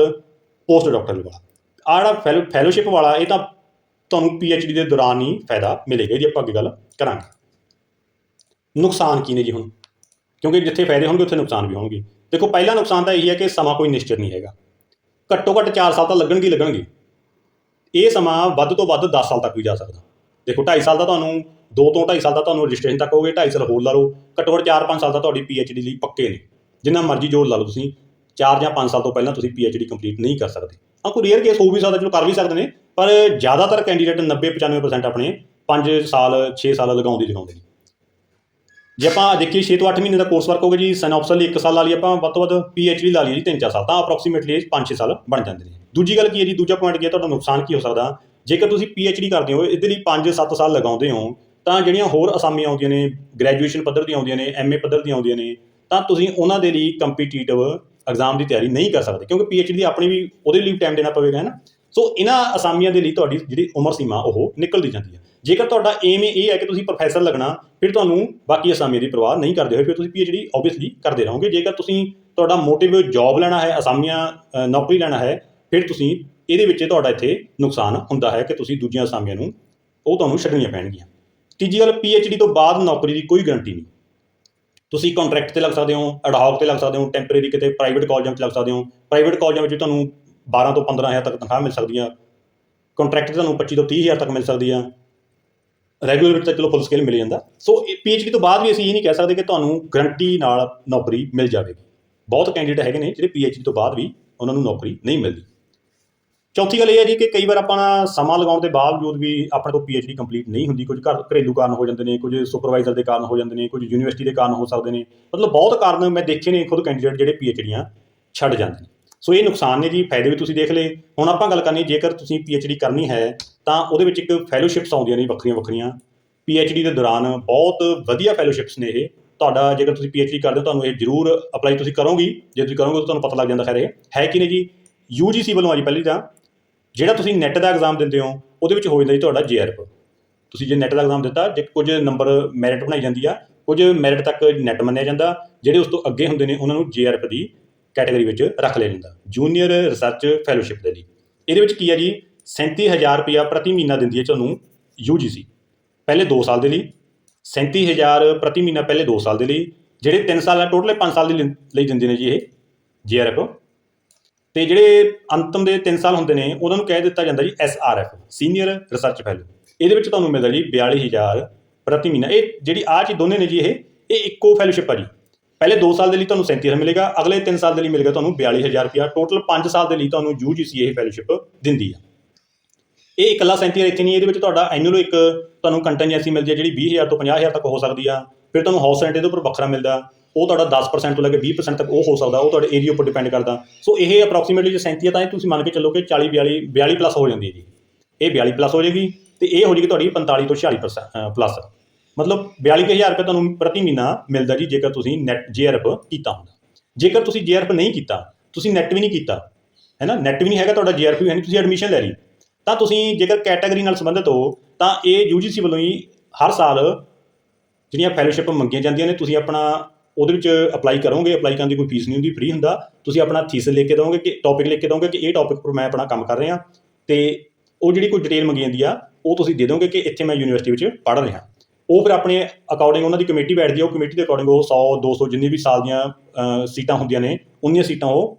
ਪੋਸਟ ਡਾਕਟਰਲ ਵਾਲਾ। ਆ ਜਿਹੜਾ ਫੈਲੋਸ਼ਿਪ ਵਾਲਾ, ਇਹ ਤਾਂ ਤੁਹਾਨੂੰ ਪੀਐਚਡੀ ਦੇ ਦੌਰਾਨ ਹੀ ਫਾਇਦਾ ਮਿਲੇਗਾ, ਇਹਦੀ ਆਪਾਂ ਅੱਗੇ ਗੱਲ ਕਰਾਂਗੇ। ਨੁਕਸਾਨ ਕੀ ਨੇ ਜੀ ਹੁਣ? ਕਿਉਂਕਿ ਜਿੱਥੇ ਫਾਇਦੇ ਹੋਣਗੇ, ਉੱਥੇ ਨੁਕਸਾਨ ਵੀ ਹੋਣਗੇ। ਦੇਖੋ, ਪਹਿਲਾ ਨੁਕਸਾਨ ਤਾਂ ਇਹੀ ਹੈ ਕਿ ਸਮਾਂ ਕੋਈ ਨਿਸ਼ਚਿਤ ਨਹੀਂ ਹੈਗਾ। ਘੱਟੋ ਘੱਟ 4 ਸਾਲ ਤਾਂ ਲੱਗਣਗੇ ਲੱਗਣਗੇ। ਇਹ ਸਮਾਂ ਵੱਧ ਤੋਂ ਵੱਧ 10 ਸਾਲ ਤੱਕ ਵੀ ਜਾ ਸਕਦਾ। ਦੇਖੋ 2.5 ਸਾਲ ਦਾ ਤੁਹਾਨੂੰ 2 ਤੋਂ 2.5 ਸਾਲ ਦਾ ਤੁਹਾਨੂੰ ਰਜਿਸਟ੍ਰੇਸ਼ਨ ਤੱਕ ਹੋਵੇ 2.5 ਸਾਲ ਹੋਰ ਲਾ ਲਓ। ਘੱਟੋ ਘੱਟ 4-5 ਸਾਲ ਦਾ ਤੁਹਾਡੀ ਪੀਐਚਡੀ ਲਈ ਪੱਕੇ ਨੇ। ਜਿੰਨਾ ਮਰਜ਼ੀ ਜੋਰ ਲਾ ਲਓ ਤੁਸੀਂ 4 ਜਾਂ 5 ਸਾਲ ਤੋਂ ਪਹਿਲਾਂ ਤੁਸੀਂ ਪੀਐਚਡੀ ਕੰਪਲੀਟ ਨਹੀਂ ਕਰ ਸਕਦੇ। ਹਾਂ ਕੋਈ ਰੇਅਰ ਕੇਸ ਹੋ ਵੀ ਸਕਦਾ, ਚਲੋ ਕਰ ਵੀ ਸਕਦੇ ਨੇ, ਪਰ ਜ਼ਿਆਦਾਤਰ ਕੈਂਡੀਡੇਟ 90-95% ਆਪਣੇ 5 ਸਾਲ 6 ਸਾਲ ਲਗਾਉਂਦੇ ਹੀ ਲਗਾਉਂਦੇ ਨੇ। ਜੇ ਆਪਾਂ ਦੇਖੀਏ 6 ਤੋਂ 8 ਮਹੀਨੇ ਦਾ ਕੋਰਸ ਵਰਕ ਹੋਗਾ ਜੀ ਸਨੋਪਸਲ ਲਈ 1 ਸਾਲ ਲਾ ਲਈ ਆਪਾਂ, ਵੱਧ ਤੋਂ ਵੱਧ ਪੀਐਚਡੀ ਲਾ ਲਈ ਜੀ 3-4 ਸਾਲ, ਤਾਂ ਅਪਰੋਕਸੀਮੇਟਲੀ 5-6 ਸਾਲ ਬਣ ਜਾਂਦੇ ਨੇ। ਦੂਜੀ ਗੱਲ ਕੀ ਹੈ ਜੀ, ਦੂਜਾ ਪੁਆਇੰਟ ਕੀ ਹੈ, ਤੁਹਾਡਾ ਨੁਕਸਾਨ ਕੀ ਹੋ ਸਕਦਾ? ਜੇਕਰ ਤੁਸੀਂ ਪੀਐਚਡੀ ਕਰਦੇ ਹੋ, ਇਹਦੇ ਲਈ 5-7 ਸਾਲ ਲਗਾਉਂਦੇ ਹੋ ਤਾਂ ਜਿਹੜੀਆਂ ਹੋਰ ਅਸਾਮੀਆਂ ਆਉਂਦੀਆਂ ਨੇ ਗ੍ਰੈਜੂਏਸ਼ਨ ਪੱਧਰ ਦੀਆਂ ਆਉਂਦੀਆਂ ਨੇ ਐਮਏ ਪੱਧਰ ਦੀਆਂ ਆਉਂਦੀਆਂ ਨੇ, ਤਾਂ ਤੁਸੀਂ ਉਹਨਾਂ ਦੇ ਲਈ ਕੰਪੀਟੀਟਿਵ ਐਗਜ਼ਾਮ ਦੀ ਤਿਆਰੀ ਨਹੀਂ ਕਰ ਸਕਦੇ, ਕਿਉਂਕਿ ਪੀਐਚਡੀ ਦੀ ਆਪਣੀ ਵੀ ਉਹਦੇ ਲਈ ਟਾਈਮ ਦੇਣਾ ਪਵੇਗਾ, ਹੈ ਨਾ? ਸੋ ਇਹਨਾਂ ਅਸਾਮੀਆਂ ਦੇ ਲਈ ਤੁਹਾਡੀ ਜਿਹੜੀ ਉਮਰ ਸੀਮਾ, ਉਹ ਨਿਕਲਦੀ ਜਾਂਦੀ ਹੈ। ਜੇਕਰ ਤੁਹਾਡਾ ਏਮ ਇਹ ਹੈ ਕਿ ਤੁਸੀਂ ਪ੍ਰੋਫੈਸਰ ਲੱਗਣਾ, ਫਿਰ ਤੁਹਾਨੂੰ ਬਾਕੀ ਅਸਾਮੀਆਂ ਦੀ ਪਰਵਾਹ ਨਹੀਂ ਕਰਦੇ ਹੋਏ, ਫਿਰ ਤੁਸੀਂ ਪੀਐਚਡੀ ਆਬਵੀਅਸਲੀ ਕਰਦੇ ਰਹੋਗੇ। ਜੇਕਰ ਤੁਸੀਂ ਤੁਹਾਡਾ ਮੋਟਿਵ ਜੌਬ ਲੈਣਾ ਹੈ, ਅਸਾਮੀਆਂ ਨੌਕਰੀ ਲੈਣਾ ਹੈ, ਫਿਰ ਤੁਸੀਂ ਇਹਦੇ ਵਿੱਚ ਤੁਹਾਡਾ ਇੱਥੇ ਨੁਕਸਾਨ ਹੁੰਦਾ ਹੈ ਕਿ ਤੁਸੀਂ ਦੂਜੀਆਂ ਅਸਾਮੀਆਂ ਨੂੰ, ਉਹ ਤੁਹਾਨੂੰ ਛੱਡਣੀਆਂ ਪੈਣਗੀਆਂ। ਤੀਜੀ ਗੱਲ ਪੀਐਚਡੀ ਤੋਂ ਬਾਅਦ ਨੌਕਰੀ ਦੀ ਕੋਈ ਗਾਰੰਟੀ ਨਹੀਂ। ਤੁਸੀਂ ਕੰਟਰੈਕਟ ਤੇ ਲੱਗ ਸਕਦੇ ਹੋ ਅਡਹੌਕ ਤੇ ਲੱਗ ਸਕਦੇ ਹੋ ਟੈਂਪਰੇਰੀ ਕਿਤੇ ਪ੍ਰਾਈਵੇਟ ਕਾਲਜਾਂ ਵਿੱਚ ਲੱਗ ਸਕਦੇ ਹੋ। ਪ੍ਰਾਈਵੇਟ ਕਾਲਜਾਂ ਵਿੱਚ ਤੁਹਾਨੂੰ 12 ਤੋਂ 15000 ਤੱਕ ਤਨਖਾਹ ਮਿਲ ਸਕਦੀ ਆ। ਕੰਟਰੈਕਟ ਤੁਹਾਨੂੰ 25 ਤੋਂ 30000 ਤੱਕ ਮਿਲ ਸਕਦੀ ਆ। ਰੈਗੂਲਰ ਵਿੱਚ ਤਾਂ ਚਲੋ ਫੁੱਲ ਸਕੇਲ ਮਿਲ ਜਾਂਦਾ। ਸੋ ਪੀਐਚਡੀ ਤੋਂ ਬਾਅਦ ਵੀ ਅਸੀਂ ਇਹ ਨਹੀਂ ਕਹਿ ਸਕਦੇ ਕਿ ਤੁਹਾਨੂੰ ਗਰੰਟੀ ਨਾਲ ਨੌਕਰੀ ਮਿਲ ਜਾਵੇਗੀ। ਬਹੁਤ ਕੈਂਡੀਡੇਟ ਹੈਗੇ ਨੇ ਜਿਹੜੇ ਪੀਐਚਡੀ ਤੋਂ ਬਾਅਦ ਵੀ ਉਹਨਾਂ ਨੂੰ ਨੌਕਰੀ ਨਹੀਂ ਮਿਲਦੀ। ਚੌਥੀ ਗੱਲ ਇਹ ਹੈ ਜੀ ਕਿ ਕਈ ਵਾਰ ਆਪਾਂ ਸਮਾਂ ਲਗਾਉਣ ਦੇ ਬਾਵਜੂਦ ਵੀ ਆਪਣੇ ਤੋਂ ਪੀਐਚਡੀ ਕੰਪਲੀਟ ਨਹੀਂ ਹੁੰਦੀ, ਕੁਝ ਘਰ ਘਰੇਲੂ ਕਾਰਨ ਹੋ ਜਾਂਦੇ ਨੇ, ਕੁਝ ਸੁਪਰਵਾਈਜ਼ਰ ਦੇ ਕਾਰਨ ਹੋ ਜਾਂਦੇ ਨੇ, ਕੁਝ ਯੂਨੀਵਰਸਿਟੀ ਦੇ ਕਾਰਨ ਹੋ ਸਕਦੇ ਨੇ। ਮਤਲਬ ਬਹੁਤ ਕਾਰਨ ਮੈਂ ਦੇਖੇ ਨੇ ਖੁਦ ਕੈਂਡੀਡੇਟ ਜਿਹੜੇ ਪੀਐਚਡੀਆਂ ਛੱਡ ਜਾਂਦੇ ਨੇ। ਸੋ ਇਹ ਨੁਕਸਾਨ ਨੇ ਜੀ, ਫਾਇਦੇ ਵੀ ਤੁਸੀਂ ਦੇਖ ਲਏ। ਹੁਣ ਆਪਾਂ ਗੱਲ ਕਰਨੀ, ਜੇਕਰ ਤੁਸੀਂ ਪੀਐਚਡੀ ਕਰਨੀ ਹੈ, ਤਾਂ ਉਹਦੇ ਵਿੱਚ ਇੱਕ ਫੈਲੋਸ਼ਿਪਸ ਆਉਂਦੀਆਂ ਨੇ ਵੱਖਰੀਆਂ ਵੱਖਰੀਆਂ। ਪੀਐਚਡੀ ਦੇ ਦੌਰਾਨ ਬਹੁਤ ਵਧੀਆ ਫੈਲੋਸ਼ਿਪਸ ਨੇ ਇਹ। ਤੁਹਾਡਾ ਜੇਕਰ ਤੁਸੀਂ ਪੀਐਚਡੀ ਕਰਦੇ ਹੋ, ਤੁਹਾਨੂੰ ਇਹ ਜ਼ਰੂਰ ਅਪਲਾਈ ਤੁਸੀਂ ਕਰੋਗੇ। ਜੇ ਤੁਸੀਂ ਕਰੋਗੇ, ਤਾਂ ਤੁਹਾਨੂੰ ਪਤਾ ਲੱਗ ਜਾਂਦਾ ਖੈਰ ਇਹ ਹੈ ਕਿ ਨਹੀਂ ਜੀ। ਯੂਜੀਸੀ ਵੱਲੋਂ ਆ ਜੀ ਪਹਿਲੀ ਤਾਂ। ਜਿਹੜਾ ਤੁਸੀਂ ਨੈਟ ਦਾ ਐਗਜ਼ਾਮ ਦਿੰਦੇ ਹੋ, ਉਹਦੇ ਵਿੱਚ ਹੋ ਜਾਂਦਾ ਜੀ ਤੁਹਾਡਾ ਜੇਆਰਐਫ ਤੁਸੀਂ ਜੇ ਨੈਟ ਦਾ ਐਗਜ਼ਾਮ ਦਿੱਤਾ, ਜੇ ਕੁਝ ਨੰਬਰ ਮੈਰਿਟ ਬਣਾਈ ਜਾਂਦੀ ਆ, ਕੁਝ ਮੈਰਿਟ ਤੱਕ ਨੈਟ ਮੰਨਿਆ ਜਾਂਦਾ, ਜਿਹੜੇ ਉਸ ਤੋਂ ਅੱਗੇ ਹੁੰਦੇ ਨੇ, ਉਹਨਾਂ ਨੂੰ ਜੇਆਰਐਫ ਦੀ ਕੈਟਾਗਰੀ ਵਿੱਚ ਰੱਖ ਲਿਆ ਜਾਂਦਾ ਜੂਨੀਅਰ ਰਿਸਰਚ ਫੈਲੋਸ਼ਿਪ ਦੇ ਲਈ। ਇਹਦੇ ਵਿੱਚ ਕੀ ਹੈ ਜੀ? 37000 ਰੁਪਇਆ ਪ੍ਰਤੀ ਮਹੀਨਾ ਦਿੰਦੀ ਹੈ ਤੁਹਾਨੂੰ ਯੂਜੀਸੀ ਪਹਿਲੇ 2 ਸਾਲ ਦੇ ਲਈ 37000 ਪ੍ਰਤੀ ਮਹੀਨਾ ਪਹਿਲੇ 2 ਸਾਲ ਦੇ ਲਈ, ਜਿਹੜੇ 3 ਸਾਲ ਆ ਟੋਟਲ 5 ਸਾਲ ਦੇ ਲਈ ਲਈ ਦਿੰਦੇ ਨੇ ਜੀ ਇਹ ਜੀਆਰਐਫ ਤੇ ਜਿਹੜੇ ਅੰਤਮ ਦੇ 3 ਸਾਲ ਹੁੰਦੇ ਨੇ, ਉਹਨਾਂ ਨੂੰ ਕਹਿ ਦਿੱਤਾ ਜਾਂਦਾ ਜੀ ਐਸਆਰਐਫ ਸੀਨੀਅਰ ਰਿਸਰਚ ਫੈਲੋ ਇਹਦੇ ਵਿੱਚ ਤੁਹਾਨੂੰ ਮਿਲਦਾ ਜੀ 42000 ਪ੍ਰਤੀ ਮਹੀਨਾ। ਇਹ ਜਿਹੜੀ ਆ ਚੀਜ਼ ਦੋਨੇ ਨੇ ਜੀ ਇਹ ਇਹ ਇੱਕੋ ਫੈਲੋਸ਼ਿਪ ਆ ਜੀ। ਪਹਿਲੇ 2 ਸਾਲ ਦੇ ਲਈ ਤੁਹਾਨੂੰ 37000 ਮਿਲੇਗਾ, ਅਗਲੇ 3 ਸਾਲ ਦੇ ਲਈ ਮਿਲੇਗਾ ਤੁਹਾਨੂੰ 42000 ਰੁਪਇਆ। ਟੋਟਲ 5 ਸਾਲ ਦੇ ਲਈ ਤੁਹਾਨੂੰ ਯੂਜੀਸੀ ਇਹ ਫੈਲੋਸ਼ਿਪ ਦਿੰਦੀ ਆ। ਇਹ ਇਕੱਲਾ 37000 ਇੱਥੇ ਨਹੀਂ, ਇਹਦੇ ਵਿੱਚ ਤੁਹਾਡਾ ਐਨੂਅਲ ਇੱਕ ਤੁਹਾਨੂੰ ਕੰਟੀਨਜੈਂਸੀ ਮਿਲਦੀ ਹੈ ਜਿਹੜੀ 20000 ਤੋਂ 50000 ਤੱਕ ਹੋ ਸਕਦੀ ਆ। ਫਿਰ ਤੁਹਾਨੂੰ ਹਾਊਸ ਰੈਂਟ ਇਹਦੇ ਉੱਪਰ ਵੱਖਰਾ ਮਿਲਦਾ। ਉਹ ਤੁਹਾਡਾ 10% ਤੋਂ ਲੈ ਕੇ 20% ਤੱਕ ਉਹ ਹੋ ਸਕਦਾ, ਉਹ ਤੁਹਾਡੇ ਏਰੀਆ ਉੱਪਰ ਡਿਪੈਂਡ ਕਰਦਾ। ਸੋ ਇਹ ਅਪਰੋਕਸੀਮੇਟਲੀ ਜੇ 37 ਹੈ ਤਾਂ ਇਹ ਤੁਸੀਂ ਮੰਨ ਕੇ ਚੱਲੋ ਕਿ 40 42 42 ਪਲੱਸ ਹੋ ਜਾਂਦੀ ਹੈ ਜੀ। ਇਹ 42 ਪਲੱਸ ਹੋ ਜਾਏਗੀ ਤੇ ਇਹ ਹੋ ਜਾਏਗੀ ਤੁਹਾਡੀ 45 ਤੋਂ 46 ਪਲੱਸ ਮਤਲਬ 42000 ਰੁਪਏ ਤੁਹਾਨੂੰ ਪ੍ਰਤੀ ਮਹੀਨਾ ਮਿਲਦਾ ਜੀ, ਜੇਕਰ ਤੁਸੀਂ ਨੈਟ ਜੀਆਰਐਫ ਕੀਤਾ ਹੁੰਦਾ। ਜੇਕਰ ਤੁਸੀਂ ਜੀਆਰਐਫ ਨਹੀਂ ਕੀਤਾ, ਤੁਸੀਂ ਨੈਟ ਵੀ ਨਹੀਂ ਕੀਤਾ ਹੈ ਨਾ ਨੈਟ ਵੀ ਨਹੀਂ ਹੈਗਾ ਤੁਹਾਡਾ ਜੀਆਰਐਫ ਵੀ ਹੈ ਨਹੀਂ ਤੁਸੀਂ ਐਡਮਿਸ਼ਨ ਲੈ ਲਈ। ਤਾਂ ਤੁਸੀਂ ਜੇਕਰ ਕੈਟਾਗਰੀ ਨਾਲ ਸੰਬੰਧਿਤ ਹੋ, ਤਾਂ ਇਹ ਯੂਜੀਸੀ ਵੱਲੋਂ ਹੀ ਹਰ ਸਾਲ ਜਿਹੜੀਆਂ ਫੈਲੋਸ਼ਿਪ ਮੰਗੀਆਂ ਜਾਂਦੀਆਂ ਨੇ, ਤੁਸੀਂ ਆਪਣਾ ਉਹਦੇ ਵਿੱਚ ਅਪਲਾਈ ਕਰੋਗੇ ਅਪਲਾਈ ਕਰਨ ਦੀ ਕੋਈ ਫੀਸ ਨਹੀਂ ਹੁੰਦੀ ਫ੍ਰੀ ਹੁੰਦਾ। ਤੁਸੀਂ ਆਪਣਾ ਥੀਸਿਸ ਲਿਖ ਕੇ ਦੋਗੇ ਕਿ ਟੌਪਿਕ ਲਿਖ ਕੇ ਦੋਗੇ ਕਿ ਇਹ ਟੌਪਿਕ ਪਰ ਮੈਂ ਆਪਣਾ ਕੰਮ ਕਰ ਰਿਹਾ। ਤੇ ਉਹ ਜਿਹੜੀ ਕੋਈ ਡਿਟੇਲ ਮੰਗੀ ਜਾਂਦੀ ਆ, ਉਹ ਤੁਸੀਂ ਦੇ ਦੋਗੇ ਕਿ ਇੱਥੇ ਮੈਂ ਯੂਨੀਵਰਸਿਟੀ ਵਿੱਚ ਪੜ੍ਹ ਰਿਹਾ। ਉਹ ਫਿਰ ਆਪਣੇ ਅਕਾਊਂਡਿੰਗ ਉਹਨਾਂ ਦੀ ਕਮੇਟੀ ਬੈਠਦੀ ਹੈ ਉਹ ਕਮੇਟੀ ਦੇ ਅਕਾਊਂਡਿੰਗ ਉਹ 100 200 ਜਿੰਨੀ ਵੀ ਸਾਲ ਦੀਆਂ ਸੀਟਾਂ ਹੁੰਦੀਆਂ ਨੇ, ਉਨੀਆਂ ਸੀਟਾਂ ਉਹ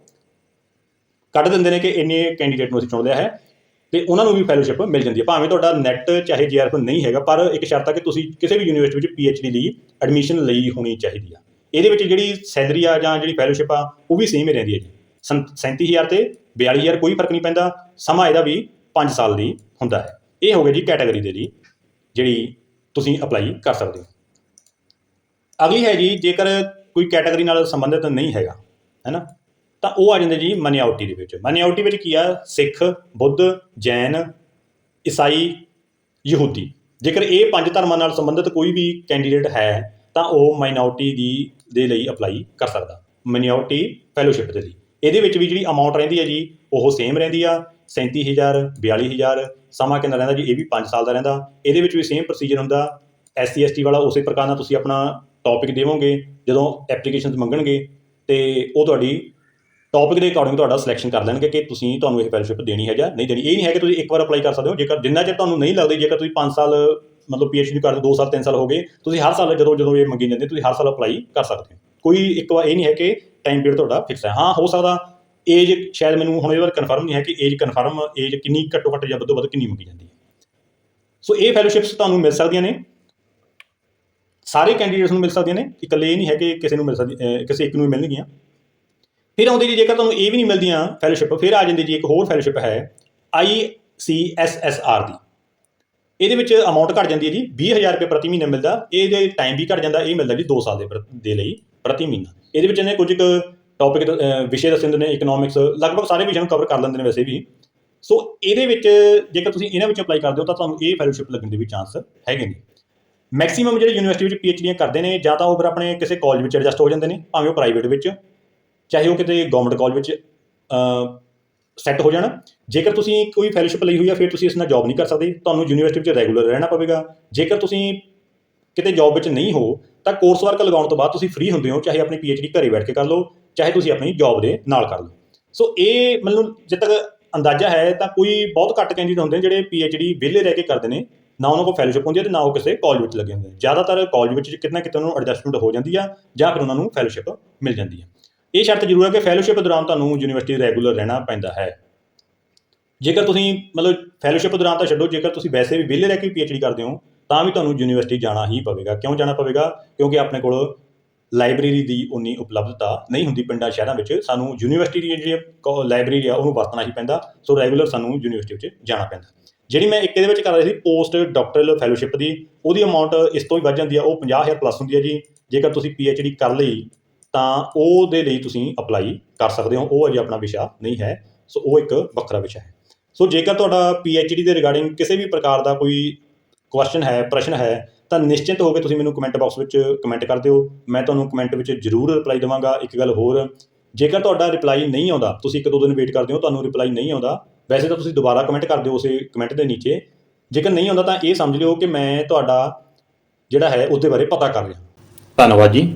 ਕੱਢ ਦਿੰਦੇ ਨੇ ਕਿ ਇੰਨੇ ਕੈਂਡੀਡੇਟ ਨੂੰ ਅਸੀਂ ਚੁਣ ਲਿਆ ਹੈ। ਤੇ ਉਹਨਾਂ ਨੂੰ ਵੀ ਫੈਲੋਸ਼ਿਪ ਮਿਲ ਜਾਂਦੀ ਹੈ ਭਾਵੇਂ ਤੁਹਾਡਾ ਨੈਟ ਚਾਹੇ ਜੀਆਰਐਫ ਨਹੀਂ ਹੈਗਾ, ਪਰ ਇੱਕ ਸ਼ਰਤ ਹੈ ਕਿ ਤੁਸੀਂ ਕਿਸੇ ਵੀ ਯੂਨੀਵਰਸਿਟੀ ਵਿੱਚ ਪੀਐਚਡੀ ਲਈ ਐਡਮਿਸ਼ਨ ਲਈ ਹੋਣੀ ਚਾਹੀਦੀ ਆ। ਇਹਦੇ ਵਿੱਚ ਜਿਹੜੀ ਸੈਲਰੀ ਆ ਜਾਂ ਜਿਹੜੀ ਫੈਲੋਸ਼ਿਪ ਆ, ਉਹ ਵੀ ਸੇਮ ਹੀ ਰਹਿੰਦੀ ਹੈ ਜੀ। ਸੰ- 37000 ਤੇ 42000 ਕੋਈ ਫ਼ਰਕ ਨਹੀਂ ਪੈਂਦਾ, ਸਮਾਂ ਇਹਦਾ ਵੀ 5 ਸਾਲ ਦੀ ਹੁੰਦਾ ਹੈ। ਇਹ ਹੋ ਗਿਆ ਜੀ ਕੈਟਾਗਰੀ ਦੇ ਲਈ ਜਿਹੜੀ ਤੁਸੀਂ ਅਪਲਾਈ ਕਰ ਸਕਦੇ ਹੋ। ਅਗਲੀ ਹੈ ਜੀ, ਜੇਕਰ ਕੋਈ ਕੈਟਾਗਰੀ ਨਾਲ ਸੰਬੰਧਿਤ ਨਹੀਂ ਹੈਗਾ, ਹੈ ਨਾ, ਤਾਂ ਉਹ ਆ ਜਾਂਦੇ ਜੀ ਮਨਿਆਉਟੀ ਦੇ ਵਿੱਚ। ਮਨਿਆਉਟੀ ਵਿੱਚ ਕੀ ਆ? ਸਿੱਖ, ਬੁੱਧ, ਜੈਨ, ਈਸਾਈ, ਯਹੂਦੀ। ਜੇਕਰ ਇਹ ਪੰਜ ਧਰਮਾਂ ਨਾਲ ਸੰਬੰਧਿਤ ਕੋਈ ਵੀ ਕੈਂਡੀਡੇਟ ਹੈ, ਤਾਂ ਉਹ ਮਾਈਨੋਰਟੀ ਦੀ ਦੇ ਲਈ ਅਪਲਾਈ ਕਰ ਸਕਦਾ। ਮਨਿਓਰਟੀ ਫੈਲੋਸ਼ਿਪ ਦੇ ਲਈ। ਇਹਦੇ ਵਿੱਚ ਵੀ ਜਿਹੜੀ ਅਮਾਉਂਟ ਰਹਿੰਦੀ ਹੈ ਜੀ, ਉਹ ਸੇਮ ਰਹਿੰਦੀ ਆ 37000 42000 ਸਮਾਂ ਕਿੰਨਾ ਰਹਿੰਦਾ ਜੀ, ਇਹ ਵੀ 5 ਸਾਲ ਦਾ ਰਹਿੰਦਾ। ਇਹਦੇ ਵਿੱਚ ਵੀ ਸੇਮ ਪ੍ਰੋਸੀਜਰ ਹੁੰਦਾ ਐਸਸੀ ਐਸਟੀ ਵਾਲਾ ਉਸੇ ਪ੍ਰਕਾਰ ਨਾਲ ਤੁਸੀਂ ਆਪਣਾ ਟੌਪਿਕ ਦੇਵੋਗੇ, ਜਦੋਂ ਐਪਲੀਕੇਸ਼ਨਸ ਮੰਗਣਗੇ, ਤੇ ਉਹ ਤੁਹਾਡੀ ਟੌਪਿਕ ਦੇ ਅਕੋਰਡਿੰਗ ਤੁਹਾਡਾ ਸਿਲੈਕਸ਼ਨ ਕਰ ਲੈਣਗੇ ਕਿ ਤੁਸੀਂ ਤੁਹਾਨੂੰ ਇਹ ਫੈਲੋਸ਼ਿਪ ਦੇਣੀ ਹੈ ਜਾਂ ਨਹੀਂ ਦੇਣੀ। ਇਹ ਨਹੀਂ ਹੈ ਕਿ ਤੁਸੀਂ ਇੱਕ ਵਾਰ ਅਪਲਾਈ ਕਰ ਸਕਦੇ ਹੋ, ਜੇਕਰ ਜਿੰਨਾ ਚਿਰ ਤੁਹਾਨੂੰ ਨਹੀਂ ਲੱਗਦਾ, ਜੇਕਰ ਤੁਸੀਂ 5 ਸਾਲ ਮਤਲਬ ਪੀਐਚਡੀ ਕਰਦੇ 2 ਸਾਲ 3 ਸਾਲ ਹੋ ਗਏ, ਤੁਸੀਂ ਹਰ ਸਾਲ ਜਦੋਂ ਜਦੋਂ ਇਹ ਮੰਗੀ ਜਾਂਦੀ ਤੁਸੀਂ ਹਰ ਸਾਲ ਅਪਲਾਈ ਕਰ ਸਕਦੇ ਹੋ। ਕੋਈ ਇੱਕ ਵਾਰ ਇਹ ਨਹੀਂ ਹੈ ਕਿ ਟਾਈਮ ਪੀਰੀਅਡ ਤੁਹਾਡਾ ਫਿਕਸ ਹੈ। ਹਾਂ, ਹੋ ਸਕਦਾ ਏਜ ਸ਼ਾਇਦ ਮੈਨੂੰ ਹੁਣ ਇਹ ਵਾਰ ਕਨਫਰਮ ਨਹੀਂ ਹੈ ਕਿ ਏਜ ਕਨਫਰਮ ਏਜ ਕਿੰਨੀ ਘੱਟੋ ਘੱਟ ਜਾਂ ਵੱਧੋ ਵੱਧ ਕਿੰਨੀ ਮੰਗੀ ਜਾਂਦੀ ਹੈ। ਸੋ ਇਹ ਫੈਲੋਸ਼ਿਪਸ ਤੁਹਾਨੂੰ ਮਿਲ ਸਕਦੀਆਂ ਨੇ। ਸਾਰੇ ਕੈਂਡੀਡੇਟਸ ਨੂੰ ਮਿਲ ਸਕਦੀਆਂ ਨੇ। ਇਕੱਲੇ ਇਹ ਨਹੀਂ ਹੈ ਕਿ ਕਿਸੇ ਨੂੰ ਮਿਲ ਸਕਦੀ ਕਿਸੇ ਇੱਕ ਨੂੰ ਹੀ ਮਿਲਣਗੀਆਂ। ਫਿਰ ਆਉਂਦੀ ਜੀ, ਜੇਕਰ ਤੁਹਾਨੂੰ ਇਹ ਵੀ ਨਹੀਂ ਮਿਲਦੀਆਂ ਫੈਲੋਸ਼ਿਪ ਫਿਰ ਆ ਜਾਂਦੀ ਜੀ, ਇੱਕ ਹੋਰ ਫੈਲੋਸ਼ਿਪ ਹੈ I C S S R ਦੀ। ਇਹਦੇ ਵਿੱਚ ਅਮਾਉਂਟ ਘਟ ਜਾਂਦੀ ਹੈ ਜੀ 20000 ਰੁਪਏ ਪ੍ਰਤੀ ਮਹੀਨਾ ਮਿਲਦਾ, ਇਹਦੇ ਟਾਈਮ ਵੀ ਘਟ ਜਾਂਦਾ, ਇਹ ਮਿਲਦਾ ਜੀ 2 ਸਾਲ ਦੇ ਪ੍ਰ- ਦੇ ਲਈ ਪ੍ਰਤੀ ਮਹੀਨਾ। ਇਹਦੇ ਵਿੱਚ ਇਹਨੇ ਕੁਝ ਕੁ ਟੌਪਿਕ ਵਿਸ਼ੇ ਦੱਸੇ ਹੁੰਦੇ ਨੇ ਇਕਨੋਮਿਕਸ ਲਗਭਗ ਸਾਰੇ ਵਿਸ਼ਿਆਂ ਨੂੰ ਕਵਰ ਕਰ ਲੈਂਦੇ ਨੇ ਵੈਸੇ ਵੀ। ਸੋ ਇਹਦੇ ਵਿੱਚ ਜੇਕਰ ਤੁਸੀਂ ਇਹਨਾਂ ਵਿੱਚ ਅਪਲਾਈ ਕਰਦੇ ਹੋ ਤਾਂ ਤੁਹਾਨੂੰ ਇਹ ਫੈਲੋਸ਼ਿਪ ਲੱਗਣ ਦੇ ਵੀ ਚਾਂਸ ਹੈਗੇ ਨੇ। ਮੈਕਸਿਮਮ ਜਿਹੜੇ ਯੂਨੀਵਰਸਿਟੀ ਵਿੱਚ ਪੀਐਚਡੀਆਂ ਕਰਦੇ ਨੇ, ਜਾਂ ਤਾਂ ਉਹ ਫਿਰ ਆਪਣੇ ਕਿਸੇ ਕਾਲਜ ਵਿੱਚ ਐਡਜਸਟ ਹੋ ਜਾਂਦੇ ਨੇ, ਭਾਵੇਂ ਉਹ ਪ੍ਰਾਈਵੇਟ ਵਿੱਚ, ਚਾਹੇ ਉਹ ਕਿਤੇ ਗਵਰਨਮੈਂਟ ਕਾਲਜ ਵਿੱਚ ਸੈੱਟ ਹੋ ਜਾਣਾ। ਜੇਕਰ ਤੁਸੀਂ ਕੋਈ ਫੈਲੋਸ਼ਿਪ ਲਈ ਹੋਈ ਆ, ਫਿਰ ਤੁਸੀਂ ਇਸ ਨਾਲ ਜੌਬ ਨਹੀਂ ਕਰ ਸਕਦੇ। ਤੁਹਾਨੂੰ ਯੂਨੀਵਰਸਿਟੀ ਵਿੱਚ ਰੈਗੂਲਰ ਰਹਿਣਾ ਪਵੇਗਾ। ਜੇਕਰ ਤੁਸੀਂ ਕਿਤੇ ਜੌਬ ਵਿੱਚ ਨਹੀਂ ਹੋ, ਤਾਂ ਕੋਰਸ ਵਰਕ ਲਗਾਉਣ ਤੋਂ ਬਾਅਦ ਤੁਸੀਂ ਫ੍ਰੀ ਹੁੰਦੇ ਹੋ, ਚਾਹੇ ਆਪਣੀ ਪੀਐਚਡੀ ਘਰੇ ਬੈਠ ਕੇ ਕਰ ਲਓ, ਚਾਹੇ ਤੁਸੀਂ ਆਪਣੀ ਜੌਬ ਦੇ ਨਾਲ ਕਰ ਲਓ। ਸੋ ਇਹ ਮੈਨੂੰ ਜਿੱਦ ਤੱਕ ਅੰਦਾਜ਼ਾ ਹੈ, ਤਾਂ ਕੋਈ ਬਹੁਤ ਘੱਟ ਕੈਂਡੀਡੇਟ ਹੁੰਦੇ ਨੇ ਜਿਹੜੇ ਪੀਐਚਡੀ ਵਿਹਲੇ ਰਹਿ ਕੇ ਕਰਦੇ ਨੇ। ਨਾ ਉਹਨਾਂ ਕੋਲ ਫੈਲੋਸ਼ਿਪ ਹੁੰਦੀ ਹੈ ਤੇ ਨਾ ਉਹ ਕਿਸੇ ਕਾਲਜ ਵਿੱਚ ਲੱਗੇ ਹੁੰਦੇ। ਜ਼ਿਆਦਾਤਰ ਕਾਲਜ ਵਿੱਚ ਕਿਤੇ ਨਾ ਕਿਤੇ ਉਹਨਾਂ ਨੂੰ ਐਡਜਸਟਮੈਂਟ ਹੋ ਜਾਂਦੀ ਆ, ਜਾਂ ਫਿਰ ਉਹਨਾਂ ਨੂੰ ਫੈਲੋਸ਼ਿਪ ਮਿਲ ਜਾਂਦੀ ਹੈ ਇਹ ਸ਼ਰਤ ਜ਼ਰੂਰ ਹੈ ਕਿ ਫੈਲੋਸ਼ਿਪ ਦੌਰਾਨ ਤੁਹਾਨੂੰ ਯੂਨੀਵਰਸਿਟੀ ਰੈਗੂਲਰ ਰਹਿਣਾ ਪੈਂਦਾ ਹੈ। ਜੇਕਰ ਤੁਸੀਂ ਮਤਲਬ ਫੈਲੋਸ਼ਿਪ ਦੌਰਾਨ ਤਾਂ ਛੱਡੋ, ਜੇਕਰ ਤੁਸੀਂ ਵੈਸੇ ਵੀ ਵਿਹਲੇ ਰਹਿ ਕੇ ਪੀਐਚਡੀ ਕਰਦੇ ਹੋ, ਤਾਂ ਵੀ ਤੁਹਾਨੂੰ ਯੂਨੀਵਰਸਿਟੀ ਜਾਣਾ ਹੀ ਪਵੇਗਾ। ਕਿਉਂ ਜਾਣਾ ਪਵੇਗਾ? ਕਿਉਂਕਿ ਆਪਣੇ ਕੋਲ ਲਾਇਬ੍ਰੇਰੀ ਦੀ ਉਨੀ ਉਪਲਬਧਤਾ ਨਹੀਂ ਹੁੰਦੀ ਪਿੰਡਾਂ, ਸ਼ਹਿਰਾਂ ਵਿੱਚ। ਸਾਨੂੰ ਯੂਨੀਵਰਸਿਟੀ ਦੀ ਜਿਹੜੀ ਲਾਇਬ੍ਰੇਰੀ ਆ, ਉਹਨੂੰ ਵਰਤਣਾ ਹੀ ਪੈਂਦਾ। ਸੋ ਰੈਗੂਲਰ ਸਾਨੂੰ ਯੂਨੀਵਰਸਿਟੀ ਵਿੱਚ ਜਾਣਾ ਪੈਂਦਾ। ਜਿਹੜੀ ਮੈਂ ਇੱਕ ਇਹਦੇ ਵਿੱਚ ਕਰ ਰਹੀ ਸੀ ਪੋਸਟ ਡਾਕਟਰਲ ਫੈਲੋਸ਼ਿਪ ਦੀ, ਉਹਦੀ ਅਮਾਉਂਟ ਇਸ ਤੋਂ ਵੀ ਵੱਧ ਜਾਂਦੀ ਆ। ਉਹ 50000 ਪਲੱਸ ਹੁੰਦੀ ਹੈ ਜੀ। ਜੇਕਰ ਤੁਸੀਂ ਪੀਐਚਡੀ ਕਰ ਲਈ ਤਾਂ ਉਹਦੇ ਲਈ ਤੁਸੀਂ ਅਪਲਾਈ ਕਰ ਸਕਦੇ ਹੋ। ਉਹ ਅਜੇ ਆਪਣਾ ਵਿਸ਼ਾ ਨਹੀਂ ਹੈ। ਸੋ ਉਹ ਇੱਕ ਵੱਖਰਾ ਵਿਸ਼ਾ ਹੈ। ਸੋ ਜੇਕਰ ਤੁਹਾਡਾ ਪੀ ਐੱਚ ਡੀ ਦੇ ਰਿਗਾਰਡਿੰਗ ਕਿਸੇ ਵੀ ਪ੍ਰਕਾਰ ਦਾ ਕੋਈ ਕੁਐਸਚਨ ਹੈ, ਪ੍ਰਸ਼ਨ ਹੈ, ਤਾਂ ਨਿਸ਼ਚਿਤ ਹੋ ਕੇ ਤੁਸੀਂ ਮੈਨੂੰ ਕਮੈਂਟ ਬਾਕਸ ਵਿੱਚ ਕਮੈਂਟ ਕਰ ਦਿਓ। ਮੈਂ ਤੁਹਾਨੂੰ ਕਮੈਂਟ ਵਿੱਚ ਜ਼ਰੂਰ ਰਿਪਲਾਈ ਦੇਵਾਂਗਾ। ਇੱਕ ਗੱਲ ਹੋਰ, ਜੇਕਰ ਤੁਹਾਡਾ ਰਿਪਲਾਈ ਨਹੀਂ ਆਉਂਦਾ, ਤੁਸੀਂ ਇੱਕ ਦੋ ਦਿਨ ਵੇਟ ਕਰਦੇ ਹੋ, ਤੁਹਾਨੂੰ ਰਿਪਲਾਈ ਨਹੀਂ ਆਉਂਦਾ, ਵੈਸੇ ਤਾਂ ਤੁਸੀਂ ਦੁਬਾਰਾ ਕਮੈਂਟ ਕਰ ਦਿਓ ਉਸੇ ਕਮੈਂਟ ਦੇ ਨੀਚੇ। ਜੇਕਰ ਨਹੀਂ ਆਉਂਦਾ, ਤਾਂ ਇਹ ਸਮਝ ਲਿਓ ਕਿ ਮੈਂ ਤੁਹਾਡਾ ਜਿਹੜਾ ਹੈ, ਉਹਦੇ ਬਾਰੇ ਪਤਾ ਕਰ ਰਿਹਾ। ਧੰਨਵਾਦ ਜੀ।